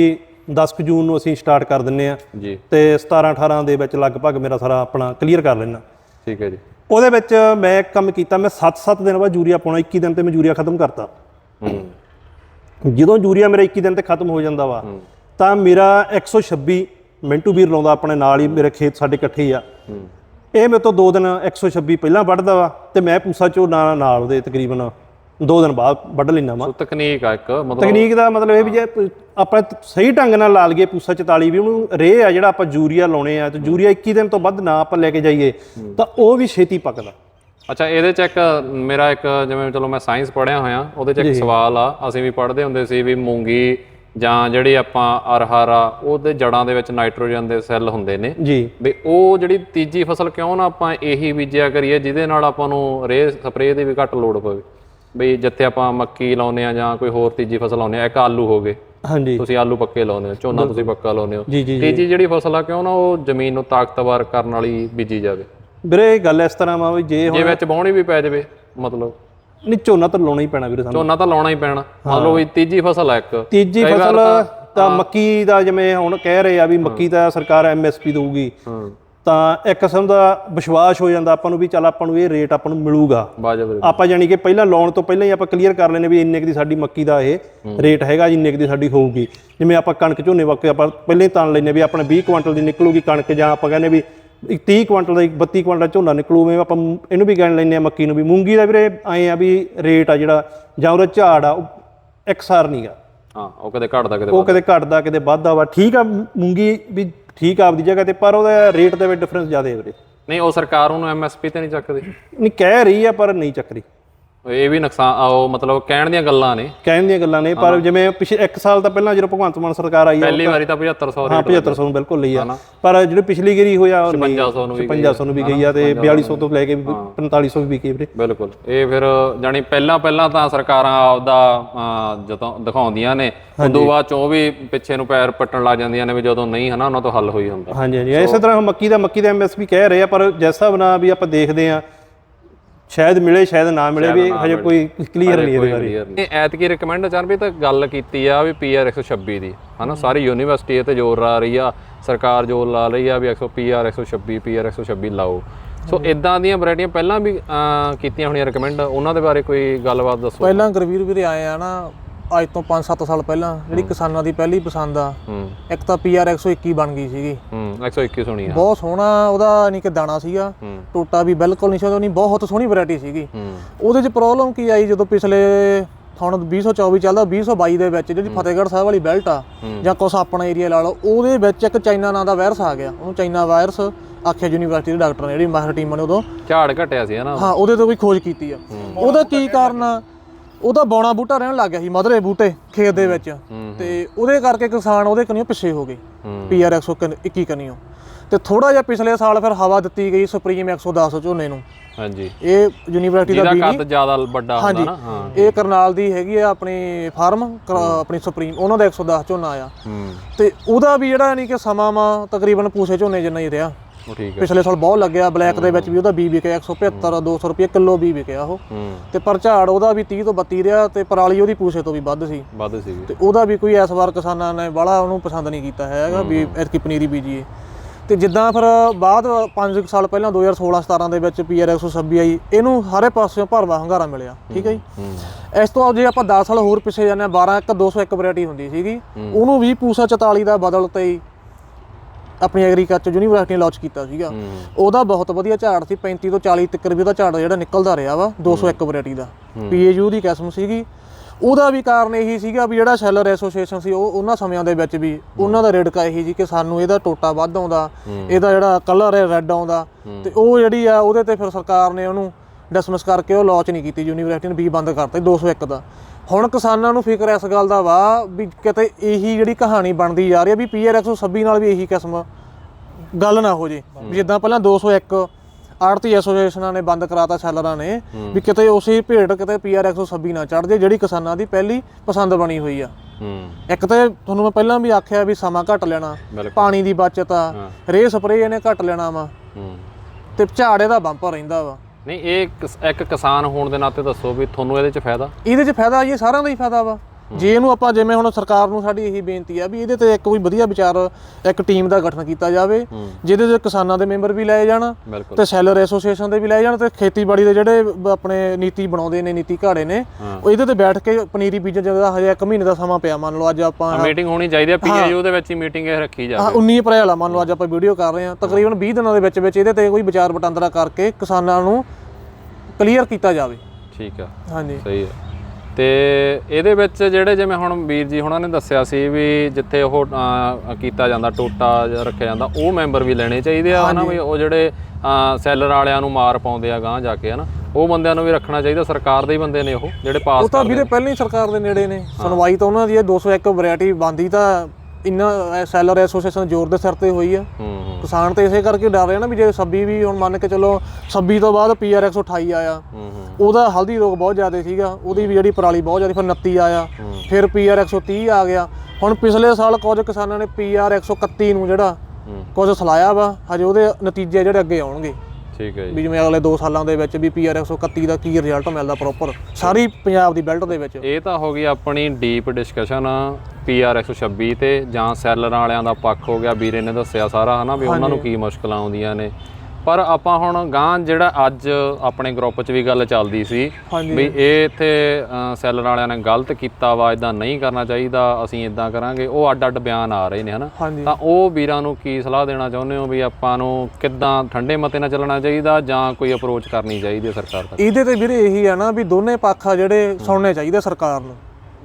S4: 10 ਕੁ ਜੂਨ ਨੂੰ ਅਸੀਂ ਸਟਾਰਟ ਕਰ ਦਿੰਨੇ ਆ
S2: ਜੀ।
S4: ਤੇ 17 18 ਦੇ ਵਿੱਚ ਲਗਭਗ ਮੇਰਾ ਸਾਰਾ ਆਪਣਾ ਕਲੀਅਰ ਕਰ ਲੈਣਾ
S2: ਠੀਕ ਹੈ ਜੀ।
S4: ਉਹਦੇ ਵਿੱਚ ਮੈਂ ਇੱਕ ਕੰਮ ਕੀਤਾ ਮੈਂ 7-7 ਦਿਨ ਬਾਅਦ ਯੂਰੀਆ ਪਾਉਣਾ 21 ਦਿਨ ਤੇ ਮੈਂ ਯੂਰੀਆ ਖਤਮ ਕਰਤਾ।
S2: ਹੂੰ।
S4: ਜਦੋਂ ਯੂਰੀਆ ਮੇਰਾ 21 ਦਿਨ ਤੇ ਖਤਮ ਹੋ ਜਾਂਦਾ ਵਾ ਤਾਂ ਮੇਰਾ 126 ਮਿੰਟੂ ਵੀਰ ਲਾਉਂਦਾ ਆਪਣੇ ਨਾਲ ਹੀ ਮੇਰੇ ਖੇਤ ਸਾਡੇ ਇਕੱਠੇ ਹੀ ਆ।
S2: ਹੂੰ।
S4: ਇਹ ਮੇਰੇ ਤੋਂ 2 ਦਿਨ 126 ਪਹਿਲਾਂ ਵੱਢਦਾ ਵਾ ਤੇ ਮੈਂ ਪੂਸਾ ਝੋਨਾ ਨਾਲ ਉਹਦੇ ਤਕਰੀਬਨ 2 ਦਿਨ ਬਾਅਦ ਵੱਢ ਲੈਣਾ ਵਾ।
S2: ਤਕਨੀਕ ਆ ਇੱਕ ਮਤਲਬ
S4: ਤਕਨੀਕ ਦਾ ਮਤਲਬ ਇਹ ਵੀ ਜੇ ਆਪਾਂ ਸਹੀ ਢੰਗ ਨਾਲ ਲਾ ਲਈਏ ਪੂਸਾ 44 ਵੀ ਉਹਨੂੰ ਰੇ ਆ ਜਿਹੜਾ ਆਪਾਂ ਯੂਰੀਆ ਲਾਉਣੇ ਆ ਤੇ ਯੂਰੀਆ 21 ਦਿਨ ਤੋਂ ਵੱਧ ਨਾ ਆਪਾਂ ਲੈ ਕੇ ਜਾਈਏ ਤਾਂ ਉਹ ਵੀ ਛੇਤੀ ਪੱਕਦਾ।
S2: ਅੱਛਾ ਇਹਦੇ ਚ ਇੱਕ ਮੇਰਾ ਇੱਕ ਜਿਵੇਂ ਚਲੋ ਮੈਂ ਸਾਇੰਸ ਪੜ੍ਹਿਆ ਹੋਇਆ ਉਹਦੇ ਚ ਇੱਕ ਸਵਾਲ ਆ ਅਸੀਂ ਵੀ ਪੜ੍ਹਦੇ ਹੁੰਦੇ ਸੀ ਵੀ ਮੂੰਗੀ ਜਾਂ ਜਿਹੜੀ ਆਪਾਂ ਅਰਹਰ ਆ ਉਹਦੇ ਜੜਾਂ ਦੇ ਵਿੱਚ ਨਾਈਟ੍ਰੋਜਨ ਦੇ ਸੈੱਲ ਹੁੰਦੇ ਨੇ।
S4: ਜੀ।
S2: ਵੀ ਉਹ ਜਿਹੜੀ ਤੀਜੀ ਫਸਲ ਕਿਉਂ ਨਾ ਆਪਾਂ ਇਹੀ ਬੀਜਿਆ ਕਰੀਏ ਜਿਹਦੇ ਨਾਲ ਆਪਾਂ ਨੂੰ ਰੇ ਸਪਰੇਅ ਦੀ ਵੀ ਘੱਟ ਲੋੜ ਪਵੇ। ਬਈ ਜਿੱਥੇ ਆਪਾਂ ਮੱਕੀ ਲਾਉਨੇ ਆ ਜਾਂ ਕੋਈ ਹੋਰ ਤੀਜੀ ਫਸਲ ਲਾਉਨੇ ਆ ਇੱਕ ਆਲੂ ਹੋ ਗਏ।
S4: ਹਾਂਜੀ।
S2: ਤੁਸੀਂ ਆਲੂ ਪੱਕੇ ਲਾਉਨੇ ਹੋ ਝੋਨਾ ਤੁਸੀਂ ਪੱਕਾ ਲਾਉਨੇ ਹੋ। ਤੀਜੀ ਜਿਹੜੀ ਫਸਲ ਆ ਕਿਉਂ ਨਾ ਉਹ ਜ਼ਮੀਨ ਨੂੰ ਤਾਕਤਵਰ ਕਰਨ ਵਾਲੀ ਬੀਜੀ ਜਾਵੇ?
S4: ਵੀਰੇ ਇਹ ਗੱਲ ਇਸ ਤਰ੍ਹਾਂ ਵਾ ਵੀ ਜੇ ਹੁਣ
S2: ਜੇ ਵਿੱਚ ਬਾਉਣੀ ਵੀ ਪੈ ਜਾਵੇ ਮਤਲਬ?
S4: ਨਹੀਂ ਝੋਨਾ ਤਾਂ ਲਾਉਣਾ ਹੀ ਪੈਣਾ ਵੀਰੇ ਸਾਨੂੰ।
S2: ਝੋਨਾ ਤਾਂ ਲਾਉਣਾ ਹੀ ਪੈਣਾ। ਮੰਨ ਲਓ ਵੀ ਤੀਜੀ ਫਸਲ ਆ ਇੱਕ।
S4: ਤੀਜੀ ਫਸਲ ਤਾਂ ਮੱਕੀ ਦਾ ਜਿਵੇਂ ਹੁਣ ਕਹਿ ਰਹੇ ਆ ਵੀ ਮੱਕੀ ਦਾ ਸਰਕਾਰ ਐਮਐਸਪੀ ਦਊਗੀ।
S2: ਹਾਂ।
S4: ਤਾਂ ਇੱਕ ਕਿਸਮ ਦਾ ਵਿਸ਼ਵਾਸ ਹੋ ਜਾਂਦਾ ਆਪਾਂ ਨੂੰ ਵੀ ਚੱਲ ਆਪਾਂ ਨੂੰ ਇਹ ਰੇਟ ਆਪਾਂ ਨੂੰ ਮਿਲੂਗਾ।
S2: ਬਾਜਬ
S4: ਆਪਾਂ ਜਾਨੀ ਕਿ ਪਹਿਲਾਂ ਲਾਉਣ ਤੋਂ ਪਹਿਲਾਂ ਹੀ ਆਪਾਂ ਕਲੀਅਰ ਕਰ ਲੈਨੇ ਵੀ ਇੰਨੇ ਕੁ ਦੀ ਸਾਡੀ ਮੱਕੀ ਦਾ ਇਹ ਰੇਟ ਹੈਗਾ ਜਿੰਨੇ ਕੁ ਦੀ ਸਾਡੀ ਹੋਊਗੀ। ਜਿਵੇਂ ਆਪਾਂ ਕਣਕ ਝੋਨੇ ਵਕਤ ਆਪਾਂ ਪਹਿਲਾਂ ਹੀ ਤਣ ਲੈਨੇ ਵੀ ਆਪਣਾ 20 ਕੁਇੰਟਲ ਦੀ ਨਿਕਲੂਗੀ ਕਣਕ ਜਾਂ ਆਪਾਂ ਕਹਿੰਦੇ ਵੀ 30 ਕੁਇੰਟਲ ਦਾ 32 ਕੁਇੰਟਲ ਦਾ ਝੋਨਾ ਨਿਕਲੂ ਮੈਂ ਆਪਾਂ ਇਹਨੂੰ ਵੀ ਗਿਣ ਲੈਨੇ ਆ ਮੱਕੀ ਨੂੰ ਵੀ। ਮੂੰਗੀ ਦਾ ਵੀਰੇ ਐਂ ਆ ਵੀ ਰੇਟ ਆ ਜਿਹੜਾ ਜਾਂ ਉਹਦਾ ਝਾੜ ਆ ਇਕਸਾਰ ਨਹੀਂਗਾ
S2: ਹਾਂ ਉਹ ਕਦੇ ਘਟਦਾ ਕਦੇ
S4: ਉਹ ਕਦੇ ਘਟਦਾ ਕਦੇ ਵੱਧਦਾ ਵਾ। ਠੀਕ ਆ ਮੂੰਗੀ ਵੀ ਠੀਕ ਆ ਆਪਦੀ ਜਗ੍ਹਾ ਤੇ ਪਰ ਉਹਦਾ ਰੇਟ ਦੇ ਵਿੱਚ ਡਿਫਰੈਂਸ ਜ਼ਿਆਦਾ ਹੈ ਵੀਰੇ।
S2: ਨਹੀਂ ਉਹ ਸਰਕਾਰ ਉਹਨੂੰ ਐਮਐਸਪੀ ਤੇ ਨਹੀਂ ਚੱਕਦੀ।
S4: ਨਹੀਂ ਕਹਿ ਰਹੀ ਆ ਪਰ ਨਹੀਂ ਚੱਕਰੀ
S2: ਇਹ ਵੀ ਨੁਕਸਾਨ ਉਹ ਮਤਲਬ ਕਹਿਣ ਦੀਆਂ ਗੱਲਾਂ ਨੇ।
S4: ਕਹਿਣ ਦੀਆਂ ਗੱਲਾਂ ਨੇ ਪਰ ਜਿਵੇਂ ਪਿਛਲੇ 1 ਸਾਲ ਤਾਂ ਪਹਿਲਾਂ ਜਦੋਂ ਭਗਵੰਤ ਮਾਨ ਸਰਕਾਰ ਆਈ
S2: ਪਹਿਲੀ ਵਾਰੀ ਤਾਂ 7500
S4: ਹਾਂ 7500 ਨੂੰ ਬਿਲਕੁਲ ਲਈ ਆ। ਪਰ ਜਿਹੜੇ ਪਿਛਲੀ ਗਰੀ ਹੋਇਆ ਉਹ ਨਹੀਂ।
S2: 5500 ਨੂੰ ਵੀ
S4: 5500 ਨੂੰ ਵੀ ਗਈ ਆ ਤੇ 4200 ਤੋਂ ਲੈ ਕੇ ਵੀ 4500 ਵੀ ਵਿਕੀ ਵੀਰੇ।
S2: ਬਿਲਕੁਲ। ਇਹ ਫਿਰ ਜਾਣੀ ਪਹਿਲਾਂ ਪਹਿਲਾਂ ਤਾਂ ਸਰਕਾਰਾਂ ਆਪਦਾ ਜਦੋਂ ਦਿਖਾਉਂਦੀਆਂ ਨੇ ਉਦੋਂ ਬਾਅਦ ਚੋਂ ਵੀ ਪਿੱਛੇ ਨੂੰ ਪੈਰ ਪੱਟਣ ਲੱਗ ਜਾਂਦੀਆਂ ਨੇ ਵੀ ਜਦੋਂ ਨਹੀਂ ਹਨਾ ਉਹਨਾਂ ਤੋਂ ਹੱਲ ਹੋਈ ਹੁੰਦਾ।
S4: ਹਾਂਜੀ ਹਾਂਜੀ। ਇਸੇ ਤਰ੍ਹਾਂ ਮੱਕੀ ਦਾ ਮੱਕੀ ਦਾ ਐਮਐਸਪੀ ਕਹਿ ਰਹੇ ਆ ਪਰ ਜਿਸ ਨਾਲ ਵੀ ਆਪਾਂ ਦੇਖਦੇ ਆ ਸ਼ਾਇਦ ਮਿਲੇ ਸ਼ਾਇਦ ਨਾ ਮਿਲੇ ਵੀ ਹਜੇ ਕੋਈ ਕਲੀਅਰ ਨਹੀਂ ਇਹਦੇ ਬਾਰੇ।
S2: ਇਹ ਐਤਕੀ ਰეკਮੈਂਡ ਅਚਾਨਕ ਤਾਂ ਗੱਲ ਕੀਤੀ ਆ ਵੀ ਪੀਆਰ 126 ਦੀ। ਹਨਾ ਸਾਰੀ ਯੂਨੀਵਰਸਿਟੀ ਇਹ ਤੇ ਜ਼ੋਰ ਲਾ ਰਹੀ ਆ ਸਰਕਾਰ ਜ਼ੋਰ ਲਾ ਰਹੀ ਆ ਵੀ 100 ਪੀਆਰ 126 ਪੀਆਰ 126 ਲਾਓ। ਸੋ ਇਦਾਂ ਦੀਆਂ ਵੈਰਾਈਟੀਆਂ ਪਹਿਲਾਂ ਵੀ ਕੀਤੀਆਂ ਹੋਣੀਆਂ ਰეკਮੈਂਡ ਉਹਨਾਂ ਦੇ ਬਾਰੇ ਕੋਈ ਗੱਲਬਾਤ ਦੱਸੋ।
S3: ਪਹਿਲਾਂ ਗੁਰਵੀਰ ਵੀਰੇ ਆਏ ਆ ਨਾ ਅੱਜ ਤੋਂ 5-7 ਸਾਲ ਪਹਿਲਾਂ ਜਿਹੜੀ ਕਿਸਾਨਾਂ ਦੀ ਪਹਿਲੀ ਪਸੰਦ ਆ
S2: ਹੂੰ।
S3: ਇੱਕ ਤਾਂ ਪੀਆਰ 121 ਬਣ ਗਈ ਸੀਗੀ।
S2: ਹੂੰ 121 ਸੁਣੀ ਆ।
S3: ਬਹੁਤ ਸੋਹਣਾ ਉਹਦਾ ਨਹੀਂ ਕਿ ਦਾਣਾ ਸੀਗਾ। ਟੋਟਾ ਵੀ ਬਿਲਕੁਲ ਨਹੀਂ ਸੀ ਨਹੀਂ ਬਹੁਤ ਸੋਹਣੀ ਵੈਰਾਈਟੀ ਸੀਗੀ। ਉਹਦੇ 'ਚ ਪ੍ਰੋਬਲਮ ਕੀ ਆਈ ਜਦੋਂ ਪਿਛਲੇ ਹੁਣ 2024 ਚੱਲਦਾ 2022 ਦੇ ਵਿੱਚ ਜਿਹੜੀ ਫਤਿਹਗੜ੍ਹ ਸਾਹਿਬ ਵਾਲੀ ਬੈਲਟ ਆ ਜਾਂ ਕੁਛ ਆਪਣਾ ਏਰੀਆ ਲਾ ਲਓ ਉਹਦੇ ਵਿੱਚ ਇੱਕ ਚਾਈਨਾ ਨਾਂ ਦਾ ਵਾਇਰਸ ਆ ਗਿਆ। ਉਹਨੂੰ ਚਾਈਨਾ ਵਾਇਰਸ ਆਖਿਆ ਯੂਨੀਵਰਸਿਟੀ ਦੇ ਡਾਕਟਰ ਨੇ ਜਿਹੜੀ ਮਾਹਰ ਟੀਮ ਨੇ ਉਦੋਂ।
S2: ਝਾੜ ਘਟਿਆ ਸੀ ਹਨਾ
S3: ਹਾਂ ਉਹਦੇ ਤੋਂ ਵੀ ਖੋਜ ਕੀਤੀ ਆ। ਉਹਦਾ ਕੀ ਕਾਰਨ ਆ? ਉਹਦਾ ਬੌਣਾ ਬੂਟਾ ਰਹਿਣ ਲੱਗ ਗਿਆ ਸੀ ਮਧਰੇ ਬੂਟੇ ਖੇਤ ਦੇ ਵਿੱਚ। ਤੇ ਉਹਦੇ ਕਰਕੇ ਕਿਸਾਨ ਉਹਦੇ ਕਨੀਓ ਪਿੱਛੇ ਹੋ ਗਏ। ਪੀਆਰ 121 ਕਨੀਓ। ਤੇ ਥੋੜਾ ਜਿਹਾ ਪਿਛਲੇ ਸਾਲ ਫਿਰ ਹਵਾ ਦਿੱਤੀ ਗਈ ਸੁਪਰੀਮ 110 ਝੋਨੇ ਨੂੰ।
S2: ਹਾਂਜੀ।
S3: ਇਹ ਯੂਨੀਵਰਸਿਟੀ ਦਾ
S2: ਜਿਹਦਾ
S3: ਬੀਜ।
S2: ਕੱਦ ਜ਼ਿਆਦਾ ਵੱਡਾ ਹੁੰਦਾ ਨਾ ਹਾਂ
S3: ਇਹ ਕਰਨਾਲ ਦੀ ਹੈਗੀ ਆ ਆਪਣੀ ਫਾਰਮ ਆਪਣੀ ਸੁਪਰੀਮ ਉਹਨਾਂ ਦਾ 110 ਝੋਨਾ ਆ। ਤੇ ਉਹਦਾ ਵੀ ਜਿਹੜਾ ਯਾਨੀ ਕਿ ਸਮਾਂ ਵਾ ਤਕਰੀਬਨ ਪੂਸੇ ਝੋਨੇ ਜਿੰਨਾ ਹੀ ਰਿਹਾ।
S2: ਠੀਕ ਹੈ।
S3: ਪਿਛਲੇ ਸਾਲ ਬਹੁਤ ਲੱਗਿਆ ਬਲੈਕ ਦੇ ਵਿੱਚ ਵੀ ਉਹਦਾ ਬੀ ਵਿਕਿਆ 175 200 ਰੁਪਏ ਕਿਲੋ ਬੀ ਵਿਕਿਆ ਉਹ। ਤੇ ਪਰ ਝਾੜ ਉਹਦਾ ਵੀ 30 ਤੋਂ 32 ਰਿਹਾ ਤੇ ਪਰਾਲੀ ਉਹਦੀ ਪੂਸੇ ਤੋਂ ਵੀ ਵੱਧ ਸੀ।
S2: ਵੱਧ ਸੀਗੀ
S3: ਤੇ ਉਹਦਾ ਵੀ ਕੋਈ ਇਸ ਵਾਰ ਕਿਸਾਨਾਂ ਨੇ ਬਾਹਲਾ ਉਹਨੂੰ ਪਸੰਦ ਨਹੀਂ ਕੀਤਾ ਹੈਗਾ ਵੀ ਐਤਕੀ ਪਨੀਰੀ ਬੀਜੀਏ। ਤੇ ਜਿੱਦਾਂ ਫਿਰ ਬਾਅਦ 5 ਸਾਲ ਪਹਿਲਾਂ 2016 17 ਦੇ ਵਿੱਚ ਪੀਆਰ 126 ਆਈ ਇਹਨੂੰ ਸਾਰੇ ਪਾਸਿਓਂ ਭਰਵਾ ਹੰਗਾਰਾ ਮਿਲਿਆ ਠੀਕ ਹੈ ਜੀ? ਇਸ ਤੋਂ ਜੇ ਆਪਾਂ 10 ਸਾਲ ਹੋਰ ਪਿੱਛੇ ਜਾਂਦੇ ਹਾਂ 12 ਇੱਕ 201 ਵੈਰਾਈਟੀ ਹੁੰਦੀ ਸੀਗੀ। ਉਹਨੂੰ ਵੀ ਪੂਸਾ 44 ਦਾ ਬਦਲ ਤੇ ਆਪਣੀ ਐਗਰੀਕਲਚਰ ਯੂਨੀਵਰਸਿਟੀ ਨੇ ਲਾਂਚ ਕੀਤਾ ਸੀਗਾ। ਉਹਦਾ ਬਹੁਤ ਵਧੀਆ ਝਾੜ ਸੀ 35 ਤੋਂ 40 ਤੱਕ ਵੀ ਉਹਦਾ ਝਾੜ ਜਿਹੜਾ ਨਿਕਲਦਾ ਰਿਹਾ ਵਾ 201 ਵੈਰਾਈਟੀ ਦਾ। ਪੀਏਯੂ ਦੀ ਕਿਸਮ ਸੀਗੀ। ਉਹਦਾ ਵੀ ਕਾਰਨ ਇਹੀ ਸੀਗਾ ਵੀ ਜਿਹੜਾ ਸੈਲਰ ਐਸੋਸੀਏਸ਼ਨ ਸੀ ਉਹ ਉਹਨਾਂ ਸਮਿਆਂ ਦੇ ਵਿੱਚ ਵੀ ਉਹਨਾਂ ਦਾ ਰੇਡਕਾ ਇਹੀ ਸੀ ਕਿ ਸਾਨੂੰ ਇਹਦਾ ਟੋਟਾ ਵੱਧ ਆਉਂਦਾ ਇਹਦਾ ਜਿਹੜਾ ਕਲਰ ਹੈ ਰੈੱਡ ਆਉਂਦਾ। ਤੇ ਉਹ ਜਿਹੜੀ ਆ ਉਹਦੇ ਤੇ ਫਿਰ ਸਰਕਾਰ ਨੇ ਉਹਨੂੰ ਡਿਸਮਿਸ ਕਰਕੇ ਉਹ ਲਾਂਚ ਨਹੀਂ ਕੀਤੀ ਯੂਨੀਵਰਸਿਟੀ ਨੇ ਵੀ ਬੰਦ ਕਰਤਾ 201 ਦਾ ਹੁਣ ਕਿਸਾਨਾਂ ਨੂੰ ਫਿਕਰ ਇਸ ਗੱਲ ਦਾ ਵਾ ਵੀ ਕਿਤੇ ਇਹੀ ਜਿਹੜੀ ਕਹਾਣੀ ਬਣਦੀ ਜਾ ਰਹੀ ਹੈ ਵੀ ਪੀਆਰ 126 ਨਾਲ ਵੀ ਇਹੀ ਕਿਸਮ ਗੱਲ ਨਾ ਹੋ ਜੇ। ਵੀ ਜਿੱਦਾਂ ਪਹਿਲਾਂ 201 ਆੜਤੀ ਐਸੋਸੀਏਸ਼ਨਾਂ ਨੇ ਬੰਦ ਕਰਾਤਾ ਸੈਲਰਾਂ ਨੇ ਵੀ ਕਿਤੇ ਉਸੇ ਭੇਡ ਕਿਤੇ ਪੀਆਰ 126 ਨਾ ਚੜ ਜੇ ਜਿਹੜੀ ਕਿਸਾਨਾਂ ਦੀ ਪਹਿਲੀ ਪਸੰਦ ਬਣੀ ਹੋਈ ਆ। ਇੱਕ ਤੇ ਤੁਹਾਨੂੰ ਮੈਂ ਪਹਿਲਾਂ ਵੀ ਆਖਿਆ ਵੀ ਸਮਾਂ ਘੱਟ ਲੈਣਾ ਪਾਣੀ ਦੀ ਬਚਤ ਆ ਰੇ ਸਪਰੇ ਇਹਨੇ ਘੱਟ ਲੈਣਾ ਵਾ। ਤੇ ਝਾੜ ਇਹਦਾ ਬੰਪਰ ਰਹਿੰਦਾ ਵਾ।
S2: ਨਹੀਂ ਇਹ ਇੱਕ ਕਿਸਾਨ ਹੋਣ ਦੇ ਨਾਤੇ ਦੱਸੋ ਵੀ ਤੁਹਾਨੂੰ ਇਹਦੇ ਚ ਫਾਇਦਾ?
S3: ਇਹਦੇ 'ਚ ਫਾਇਦਾ ਜੀ ਸਾਰਿਆਂ ਦਾ ਹੀ ਫਾਇਦਾ ਵਾ। ਜੇ ਇਹਨੂੰ ਆਪਾਂ ਜਿਵੇਂ ਹੁਣ ਸਰਕਾਰ ਨੂੰ ਸਾਡੀ ਇਹੀ ਬੇਨਤੀ ਆ ਵੀ ਇਹਦੇ ਤੇ ਇੱਕ ਕੋਈ ਵਧੀਆ ਵਿਚਾਰ ਇੱਕ ਟੀਮ ਦਾ ਗਠਨ ਕੀਤਾ ਜਾਵੇ ਜਿਹਦੇ 'ਚ ਕਿਸਾਨਾਂ ਦੇ ਮੈਂਬਰ ਵੀ ਲਏ ਜਾਣ ਤੇ ਸੈਲਰ ਐਸੋਸੀਏਸ਼ਨ ਦੇ ਵੀ ਲਏ ਜਾਣ ਤੇ ਖੇਤੀਬਾੜੀ ਦੇ ਜਿਹੜੇ ਆਪਣੇ ਨੀਤੀ ਬਣਾਉਂਦੇ ਨੇ ਨੀਤੀ ਘਾੜੇ ਨੇ ਉਹ ਇਹਦੇ ਤੇ ਬੈਠ ਕੇ ਪਨੀਰੀ ਬੀਜਣ ਜਿਹਦਾ ਹਜੇ 1 ਮਹੀਨੇ ਦਾ ਸਮਾਂ ਪਿਆ ਮੰਨ ਲਓ ਅੱਜ ਆਪਾਂ
S2: ਮੀਟਿੰਗ ਹੋਣੀ ਚਾਹੀਦੀ ਹੈ। ਪੀਏਯੂ ਦੇ ਵਿੱਚ ਹੀ ਮੀਟਿੰਗ ਇਹ ਰੱਖੀ
S3: ਹਾਂ
S2: ਜਾਵੇ।
S3: 19 ਅਪ੍ਰੈਲ ਆ ਮੰਨ ਲਓ ਅੱਜ ਆਪਾਂ ਵੀਡੀਓ ਕਰ ਰਹੇ ਹਾਂ ਤਕਰੀਬਨ 20 ਦਿਨਾਂ ਦੇ ਵਿੱਚ ਵਿੱਚ ਇਹਦੇ ਤੇ ਕੋਈ ਵਿਚਾਰ ਵਟਾਂਦਰਾ ਕਰਕੇ ਕਿਸਾਨਾਂ ਨੂੰ ਕਲੀਅਰ ਕੀਤਾ ਜਾਵੇ।
S2: ਠੀਕ ਆ।
S3: ਹਾਂਜੀ।
S2: ਸਹੀ ਹੈ ਤੇ ਇਹਦੇ ਵਿੱਚ ਜਿਹੜੇ ਜਿਵੇਂ ਹੁਣ ਵੀਰ ਜੀ ਹੁਣਾਂ ਨੇ ਦੱਸਿਆ ਸੀ ਵੀ ਜਿੱਥੇ ਉਹ ਕੀਤਾ ਜਾਂਦਾ ਟੋਟਾ ਜਾਂ ਰੱਖਿਆ ਜਾਂਦਾ ਉਹ ਮੈਂਬਰ ਵੀ ਲੈਣੇ ਚਾਹੀਦੇ ਆ ਹਨਾ ਵੀ ਉਹ ਜਿਹੜੇ ਸੈਲਰ ਵਾਲਿਆਂ ਨੂੰ ਮਾਰ ਪਾਉਂਦੇ ਆ ਗਾਂ ਜਾ ਕੇ ਹਨਾ। ਉਹ ਬੰਦਿਆਂ ਨੂੰ ਵੀ ਰੱਖਣਾ ਚਾਹੀਦਾ ਸਰਕਾਰ ਦੇ ਹੀ ਬੰਦੇ ਨੇ ਉਹ ਜਿਹੜੇ ਪਾਸ
S3: ਉਹ ਤਾਂ ਵੀਰੇ ਪਹਿਲਾਂ ਹੀ ਸਰਕਾਰ ਦੇ ਨੇੜੇ ਨੇ ਸੁਣਵਾਈ ਤਾਂ ਉਹਨਾਂ ਦੀ ਇਹ 201 ਵੈਰਾਈਟੀ ਬੰਦੀ ਤਾਂ ਇੰਨਾ ਸੈਲਰ ਐਸੋਸੀਏਸ਼ਨ ਜ਼ੋਰ ਦੇ ਸਿਰ ਤੇ ਹੋਈ ਆ। ਕਿਸਾਨ ਤੇ ਇਸੇ ਕਰਕੇ ਡਰ ਰਹੇ ਨਾ ਵੀ ਜੇ 26 ਵੀ ਹੁਣ ਮੰਨ ਕੇ ਚੱਲੋ 26 ਤੋਂ ਬਾਅਦ ਪੀਆਰ 128 ਆਇਆ। ਉਹਦਾ ਹਲਦੀ ਰੋਗ ਬਹੁਤ ਜ਼ਿਆਦਾ ਸੀਗਾ ਉਹਦੀ ਵੀ ਜਿਹੜੀ ਪਰਾਲੀ ਬਹੁਤ ਜ਼ਿਆਦਾ ਫਿਰ 29 ਆਇਆ। ਫਿਰ ਪੀਆਰ 130 ਆ ਗਿਆ। ਹੁਣ ਪਿਛਲੇ ਸਾਲ ਕੁਝ ਕਿਸਾਨਾਂ ਨੇ ਪੀਆਰ 131 ਨੂੰ ਜਿਹੜਾ ਕੁਝ ਸਲਾਇਆ ਵਾ ਹਜੇ ਉਹਦੇ ਨਤੀਜੇ ਜਿਹੜੇ ਅੱਗੇ ਆਉਣਗੇ।
S2: ਠੀਕ ਹੈ ਜੀ।
S3: ਵੀ ਜਿਵੇਂ ਅਗਲੇ 2 ਸਾਲਾਂ ਦੇ ਵਿੱਚ ਵੀ ਪੀਆਰ 131 ਦਾ ਕੀ ਰਿਜ਼ਲਟ ਮਿਲਦਾ ਪ੍ਰੋਪਰ ਸਾਰੀ ਪੰਜਾਬ ਦੀ ਬੈਲਟ ਦੇ ਵਿੱਚ।
S2: ਇਹ ਤਾਂ ਹੋ ਗਈ ਆਪਣੀ ਡੀਪ ਡਿਸਕਸ਼ਨ ਪੀਆਰ 126 ਤੇ ਜਾਂ ਸੈਲਰ ਵਾਲਿਆਂ ਦਾ ਪੱਖ ਹੋ ਗਿਆ ਵੀਰੇ ਨੇ ਦੱਸਿਆ ਸਾਰਾ ਹਨਾ ਵੀ ਉਹਨਾਂ ਨੂੰ ਕੀ ਮੁਸ਼ਕਲਾਂ ਆਉਂਦੀਆਂ ਨੇ। ਪਰ ਆਪਾਂ ਹੁਣ ਗਾਂ ਜਿਹੜਾ ਅੱਜ ਆਪਣੇ ਗਰੁੱਪ 'ਚ ਵੀ ਗੱਲ ਚੱਲਦੀ ਸੀ। ਵੀ ਇਹ ਇੱਥੇ ਸੈਲਰ ਵਾਲਿਆਂ ਨੇ ਗਲਤ ਕੀਤਾ ਵਾ ਇਦਾਂ ਨਹੀਂ ਕਰਨਾ ਚਾਹੀਦਾ ਅਸੀਂ ਇਦਾਂ ਕਰਾਂਗੇ ਉਹ ਅੱਡ ਅੱਡ ਬਿਆਨ ਆ ਰਹੇ ਨੇ ਹਨਾ। ਤਾਂ ਉਹ ਵੀਰਾਂ ਨੂੰ ਕੀ ਸਲਾਹ ਦੇਣਾ ਚਾਹੁੰਦੇ ਹੋ ਵੀ ਆਪਾਂ ਨੂੰ ਕਿੱਦਾਂ ਠੰਡੇ ਮਤੇ ਨਾਲ ਚੱਲਣਾ ਚਾਹੀਦਾ ਜਾਂ ਕੋਈ ਅਪਰੋਚ ਕਰਨੀ ਚਾਹੀਦੀ ਹੈ ਸਰਕਾਰ ਤੱਕ?
S3: ਇਹਦੇ ਤੇ ਵੀਰੇ ਇਹੀ ਆ ਨਾ ਵੀ ਦੋਨੇ ਪੱਖ ਆ ਜਿਹੜੇ ਸੁਣਨੇ ਚਾਹੀਦੇ ਸਰਕਾਰ ਨੂੰ।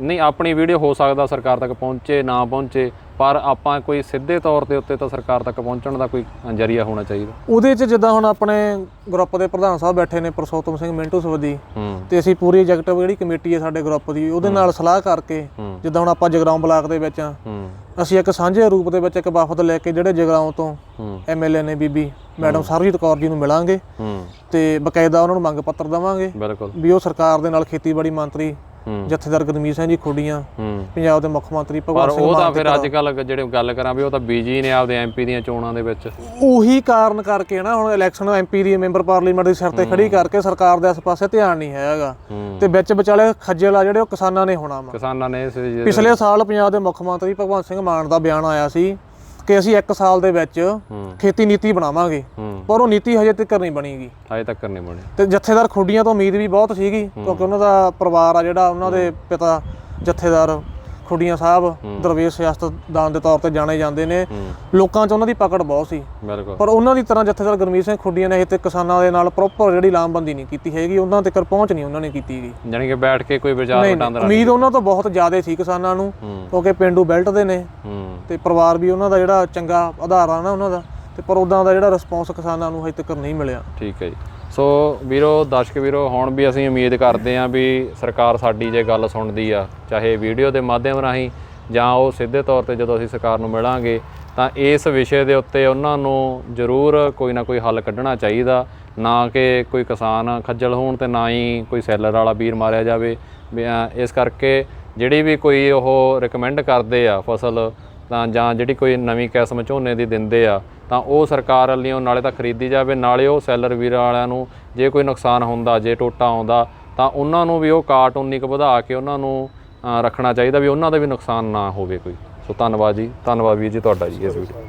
S2: ਨਹੀਂ ਆਪਣੀ ਵੀਡੀਓ ਹੋ ਸਕਦਾ ਸਰਕਾਰ ਤੱਕ ਪਹੁੰਚੇ ਨਾ ਪਹੁੰਚੇ। ਪਰ ਆਪਾਂ ਕੋਈ ਸਿੱਧੇ ਤੌਰ ਤੇ ਉੱਤੇ ਤਾਂ ਸਰਕਾਰ ਤੱਕ ਪਹੁੰਚਣ ਦਾ ਕੋਈ ਜਰੀਆ ਹੋਣਾ ਚਾਹੀਦਾ।
S3: ਉਹਦੇ 'ਚ ਜਿੱਦਾਂ ਹੁਣ ਆਪਣੇ ਗਰੁੱਪ ਦੇ ਪ੍ਰਧਾਨ ਸਾਹਿਬ ਬੈਠੇ ਨੇ ਪ੍ਰਸੋਤਮ ਸਿੰਘ ਮਿੰਟੂ ਸਵਦੀ ਤੇ ਅਸੀਂ ਪੂਰੀ ਐਗਜ਼ੈਕਟਿਵ ਜਿਹੜੀ ਕਮੇਟੀ ਹੈ ਸਾਡੇ ਗਰੁੱਪ ਦੀ ਉਹਦੇ ਨਾਲ ਸਲਾਹ ਕਰਕੇ। ਜਿੱਦਾਂ ਹੁਣ ਆਪਾਂ ਜਗਰਾਉਂ ਬਲਾਕ ਦੇ ਵਿੱਚ ਆ ਅਸੀਂ ਇੱਕ ਸਾਂਝੇ ਰੂਪ ਦੇ ਵਿੱਚ ਇੱਕ ਵਫਦ ਲੈ ਕੇ ਜਿਹੜੇ ਜਗਰਾਉਂ ਤੋਂ ਐਮਐਲਏ ਨੇ ਬੀਬੀ ਮੈਡਮ ਸਰਜੀਤ ਕੌਰ ਜੀ ਨੂੰ ਮਿਲਾਂਗੇ ਤੇ ਬਕਾਇਦਾ ਉਹਨਾਂ ਨੂੰ ਮੰਗ ਪੱਤਰ ਦੇਵਾਂਗੇ
S2: ਬਿਲਕੁਲ।
S3: ਵੀ ਉਹ ਸਰਕਾਰ ਦੇ ਨਾਲ ਖੇਤੀਬਾੜੀ ਮੰਤਰੀ ਜਥੇਦਾਰ ਗੁਰਮੀਤ ਸਿੰਘ ਜੀ ਖੁੱਡੀਆਂ ਪੰਜਾਬ ਦੇ ਮੁੱਖ ਮੰਤਰੀ
S2: ਪਰ
S3: ਭਗਵੰਤ ਸਿੰਘ
S2: ਉਹ ਤਾਂ
S3: ਮਾਨ
S2: ਫਿਰ ਅੱਜ ਕੱਲ ਜਿਹੜੇ ਗੱਲ ਕਰਾਂ ਵੀ ਉਹ ਤਾਂ ਬੀਜੀ ਨੇ ਆਪਦੇ ਐਮਪੀ ਦੀਆਂ ਚੋਣਾਂ ਦੇ ਵਿੱਚ।
S3: ਉਹੀ ਕਾਰਨ ਕਰਕੇ ਨਾ ਹੁਣ ਇਲੈਕਸ਼ਨ ਐਮਪੀ ਦੀ ਮੈਂਬਰ ਪਾਰਲੀਮੈਂਟ ਦੀ ਸਿਰ ਤੇ ਖੜੀ ਕਰਕੇ ਸਰਕਾਰ ਦੇ ਆਸ-ਪਾਸੇ ਧਿਆਨ ਨਹੀਂ ਹੈਗਾ। ਤੇ ਵਿੱਚ ਵਿਚਾਲੇ ਖੱਜਲ ਆ ਜਿਹੜੇ ਉਹ ਕਿਸਾਨਾਂ ਨੇ ਹੋਣਾ ਵਾ।
S2: ਕਿਸਾਨਾਂ ਨੇ ਇਸ
S3: ਪਿਛਲੇ ਸਾਲ ਪੰਜਾਬ ਦੇ ਮੁੱਖ ਮੰਤਰੀ ਭਗਵੰਤ ਸਿੰਘ ਮਾਨ ਦਾ ਬਿਆਨ ਆਇਆ ਸੀ ਕਿ ਅਸੀਂ 1 ਸਾਲ ਦੇ ਵਿੱਚ ਖੇਤੀ ਨੀਤੀ ਬਣਾਵਾਂਗੇ ਪਰ ਉਹ ਨੀਤੀ ਹਜੇ ਤੱਕ ਨਹੀਂ ਬਣੀਗੀ।
S2: ਅਜੇ ਤੱਕ ਨਹੀਂ ਬਣੇ।
S3: ਤੇ ਜਥੇਦਾਰ ਖੁੱਡੀਆਂ ਤੋਂ ਉਮੀਦ ਵੀ ਬਹੁਤ ਸੀਗੀ ਕਿਉਂਕਿ ਉਹਨਾਂ ਦਾ ਪਰਿਵਾਰ ਆ ਜਿਹੜਾ ਉਹਨਾਂ ਦੇ ਪਿਤਾ ਜਥੇਦਾਰ ਖੁੱਡੀਆਂ ਸਾਹਿਬ ਦਰਵੇਸ਼ ਸਿਆਸਤਦਾਨ ਦੇ ਤੌਰ ਤੇ ਜਾਣੇ ਜਾਂਦੇ ਨੇ। ਲੋਕਾਂ 'ਚ ਉਹਨਾਂ ਦੀ ਪਕੜ ਬਹੁਤ ਸੀ। ਪਰ ਉਹਨਾਂ ਦੀ ਤਰ੍ਹਾਂ ਜਥੇਦਾਰ ਗੁਰਮੀਤ ਸਿੰਘ ਖੁੱਡੀਆਂ ਨੇ ਹਜੇ ਤੱਕ ਕਿਸਾਨਾਂ ਦੇ ਨਾਲ ਪ੍ਰੋਪਰ ਜਿਹੜੀ ਲਾਮਬੰਦੀ ਨਹੀਂ ਕੀਤੀ ਹੈਗੀ ਉਹਨਾਂ ਤੱਕ ਪਹੁੰਚ ਨਹੀਂ ਉਹਨਾਂ ਨੇ ਕੀਤੀ ਗਈ
S2: ਜਾਣੀ ਕਿ ਬੈਠ ਕੇ ਕੋਈ ਵਿਚਾਰ
S3: ਨਹੀਂ
S2: ਵਟਾਂਦਰਾ
S3: ਉਮੀਦ ਉਹਨਾਂ ਤੋਂ ਬਹੁਤ ਜ਼ਿਆਦਾ ਸੀ ਕਿਸਾਨਾਂ ਨੂੰ ਕਿਉਂਕਿ ਪਿੰਡੂ ਬੈਲਟ ਦੇ ਨੇ ਤੇ ਪਰਿਵਾਰ ਵੀ ਉਹਨਾਂ ਦਾ ਜਿਹੜਾ ਚੰਗਾ ਆਧਾਰ ਆ ਨਾ ਉਹਨਾਂ ਦਾ ਤੇ ਪਰ ਉਦਾਂ ਦਾ ਜਿਹੜਾ ਰਿਸਪੌਂਸ ਕਿਸਾਨਾਂ ਨੂੰ ਹਜੇ ਤੱਕ ਨਹੀਂ ਮਿਲਿਆ।
S2: ਠੀਕ ਹੈ ਜੀ। ਸੋ ਵੀਰੋ ਦਰਸ਼ਕ ਵੀਰੋ ਹੁਣ ਵੀ ਅਸੀਂ ਉਮੀਦ ਕਰਦੇ ਹਾਂ ਵੀ ਸਰਕਾਰ ਸਾਡੀ ਜੇ ਗੱਲ ਸੁਣਦੀ ਆ ਚਾਹੇ ਵੀਡੀਓ ਦੇ ਮਾਧਿਅਮ ਰਾਹੀਂ ਜਾਂ ਉਹ ਸਿੱਧੇ ਤੌਰ ਤੇ ਜਦੋਂ ਅਸੀਂ ਸਰਕਾਰ ਨੂੰ ਮਿਲਾਂਗੇ ਤਾਂ ਇਸ ਵਿਸ਼ੇ ਦੇ ਉੱਤੇ ਉਹਨਾਂ ਨੂੰ ਜ਼ਰੂਰ ਕੋਈ ਨਾ ਕੋਈ ਹੱਲ ਕੱਢਣਾ ਚਾਹੀਦਾ। ਨਾ ਕਿ ਕੋਈ ਕਿਸਾਨ ਖੱਜਲ ਹੋਣ ਤੇ ਨਾ ਹੀ ਕੋਈ ਸੈਲਰ ਵਾਲਾ ਵੀਰ ਮਾਰਿਆ ਜਾਵੇ। ਵੀ, ਇਸ ਕਰਕੇ ਜਿਹੜੀ ਵੀ ਕੋਈ ਉਹ ਰეკਮੈਂਡ ਕਰਦੇ ਆ ਫਸਲ ਤਾਂ ਜਾਂ ਜਿਹੜੀ ਕੋਈ ਨਵੀਂ ਕਿਸਮ ਝੋਨੇ ਦੀ ਦਿੰਦੇ ਆ, ਤਾਂ ਉਹ ਸਰਕਾਰ ਵੱਲੋਂ ਨਾਲੇ ਤਾਂ ਖਰੀਦੀ ਜਾਵੇ, ਨਾਲੇ ਉਹ ਸੈਲਰ ਵੀਰਾਂ ਵਾਲਿਆਂ ਨੂੰ ਜੇ ਕੋਈ ਨੁਕਸਾਨ ਹੁੰਦਾ, ਜੇ ਟੋਟਾ ਆਉਂਦਾ, ਤਾਂ ਉਹਨਾਂ ਨੂੰ ਵੀ ਉਹ ਕਾਟ ਉਨੀ ਕੁ ਵਧਾ ਕੇ ਉਹਨਾਂ ਨੂੰ ਰੱਖਣਾ ਚਾਹੀਦਾ ਵੀ ਉਹਨਾਂ ਦਾ ਵੀ ਨੁਕਸਾਨ ਨਾ ਹੋਵੇ ਕੋਈ। ਸੋ ਧੰਨਵਾਦ ਜੀ, ਧੰਨਵਾਦ ਵੀਰ ਜੀ, ਤੁਹਾਡਾ ਜੀ ਇਸ ਵੀਡੀਓ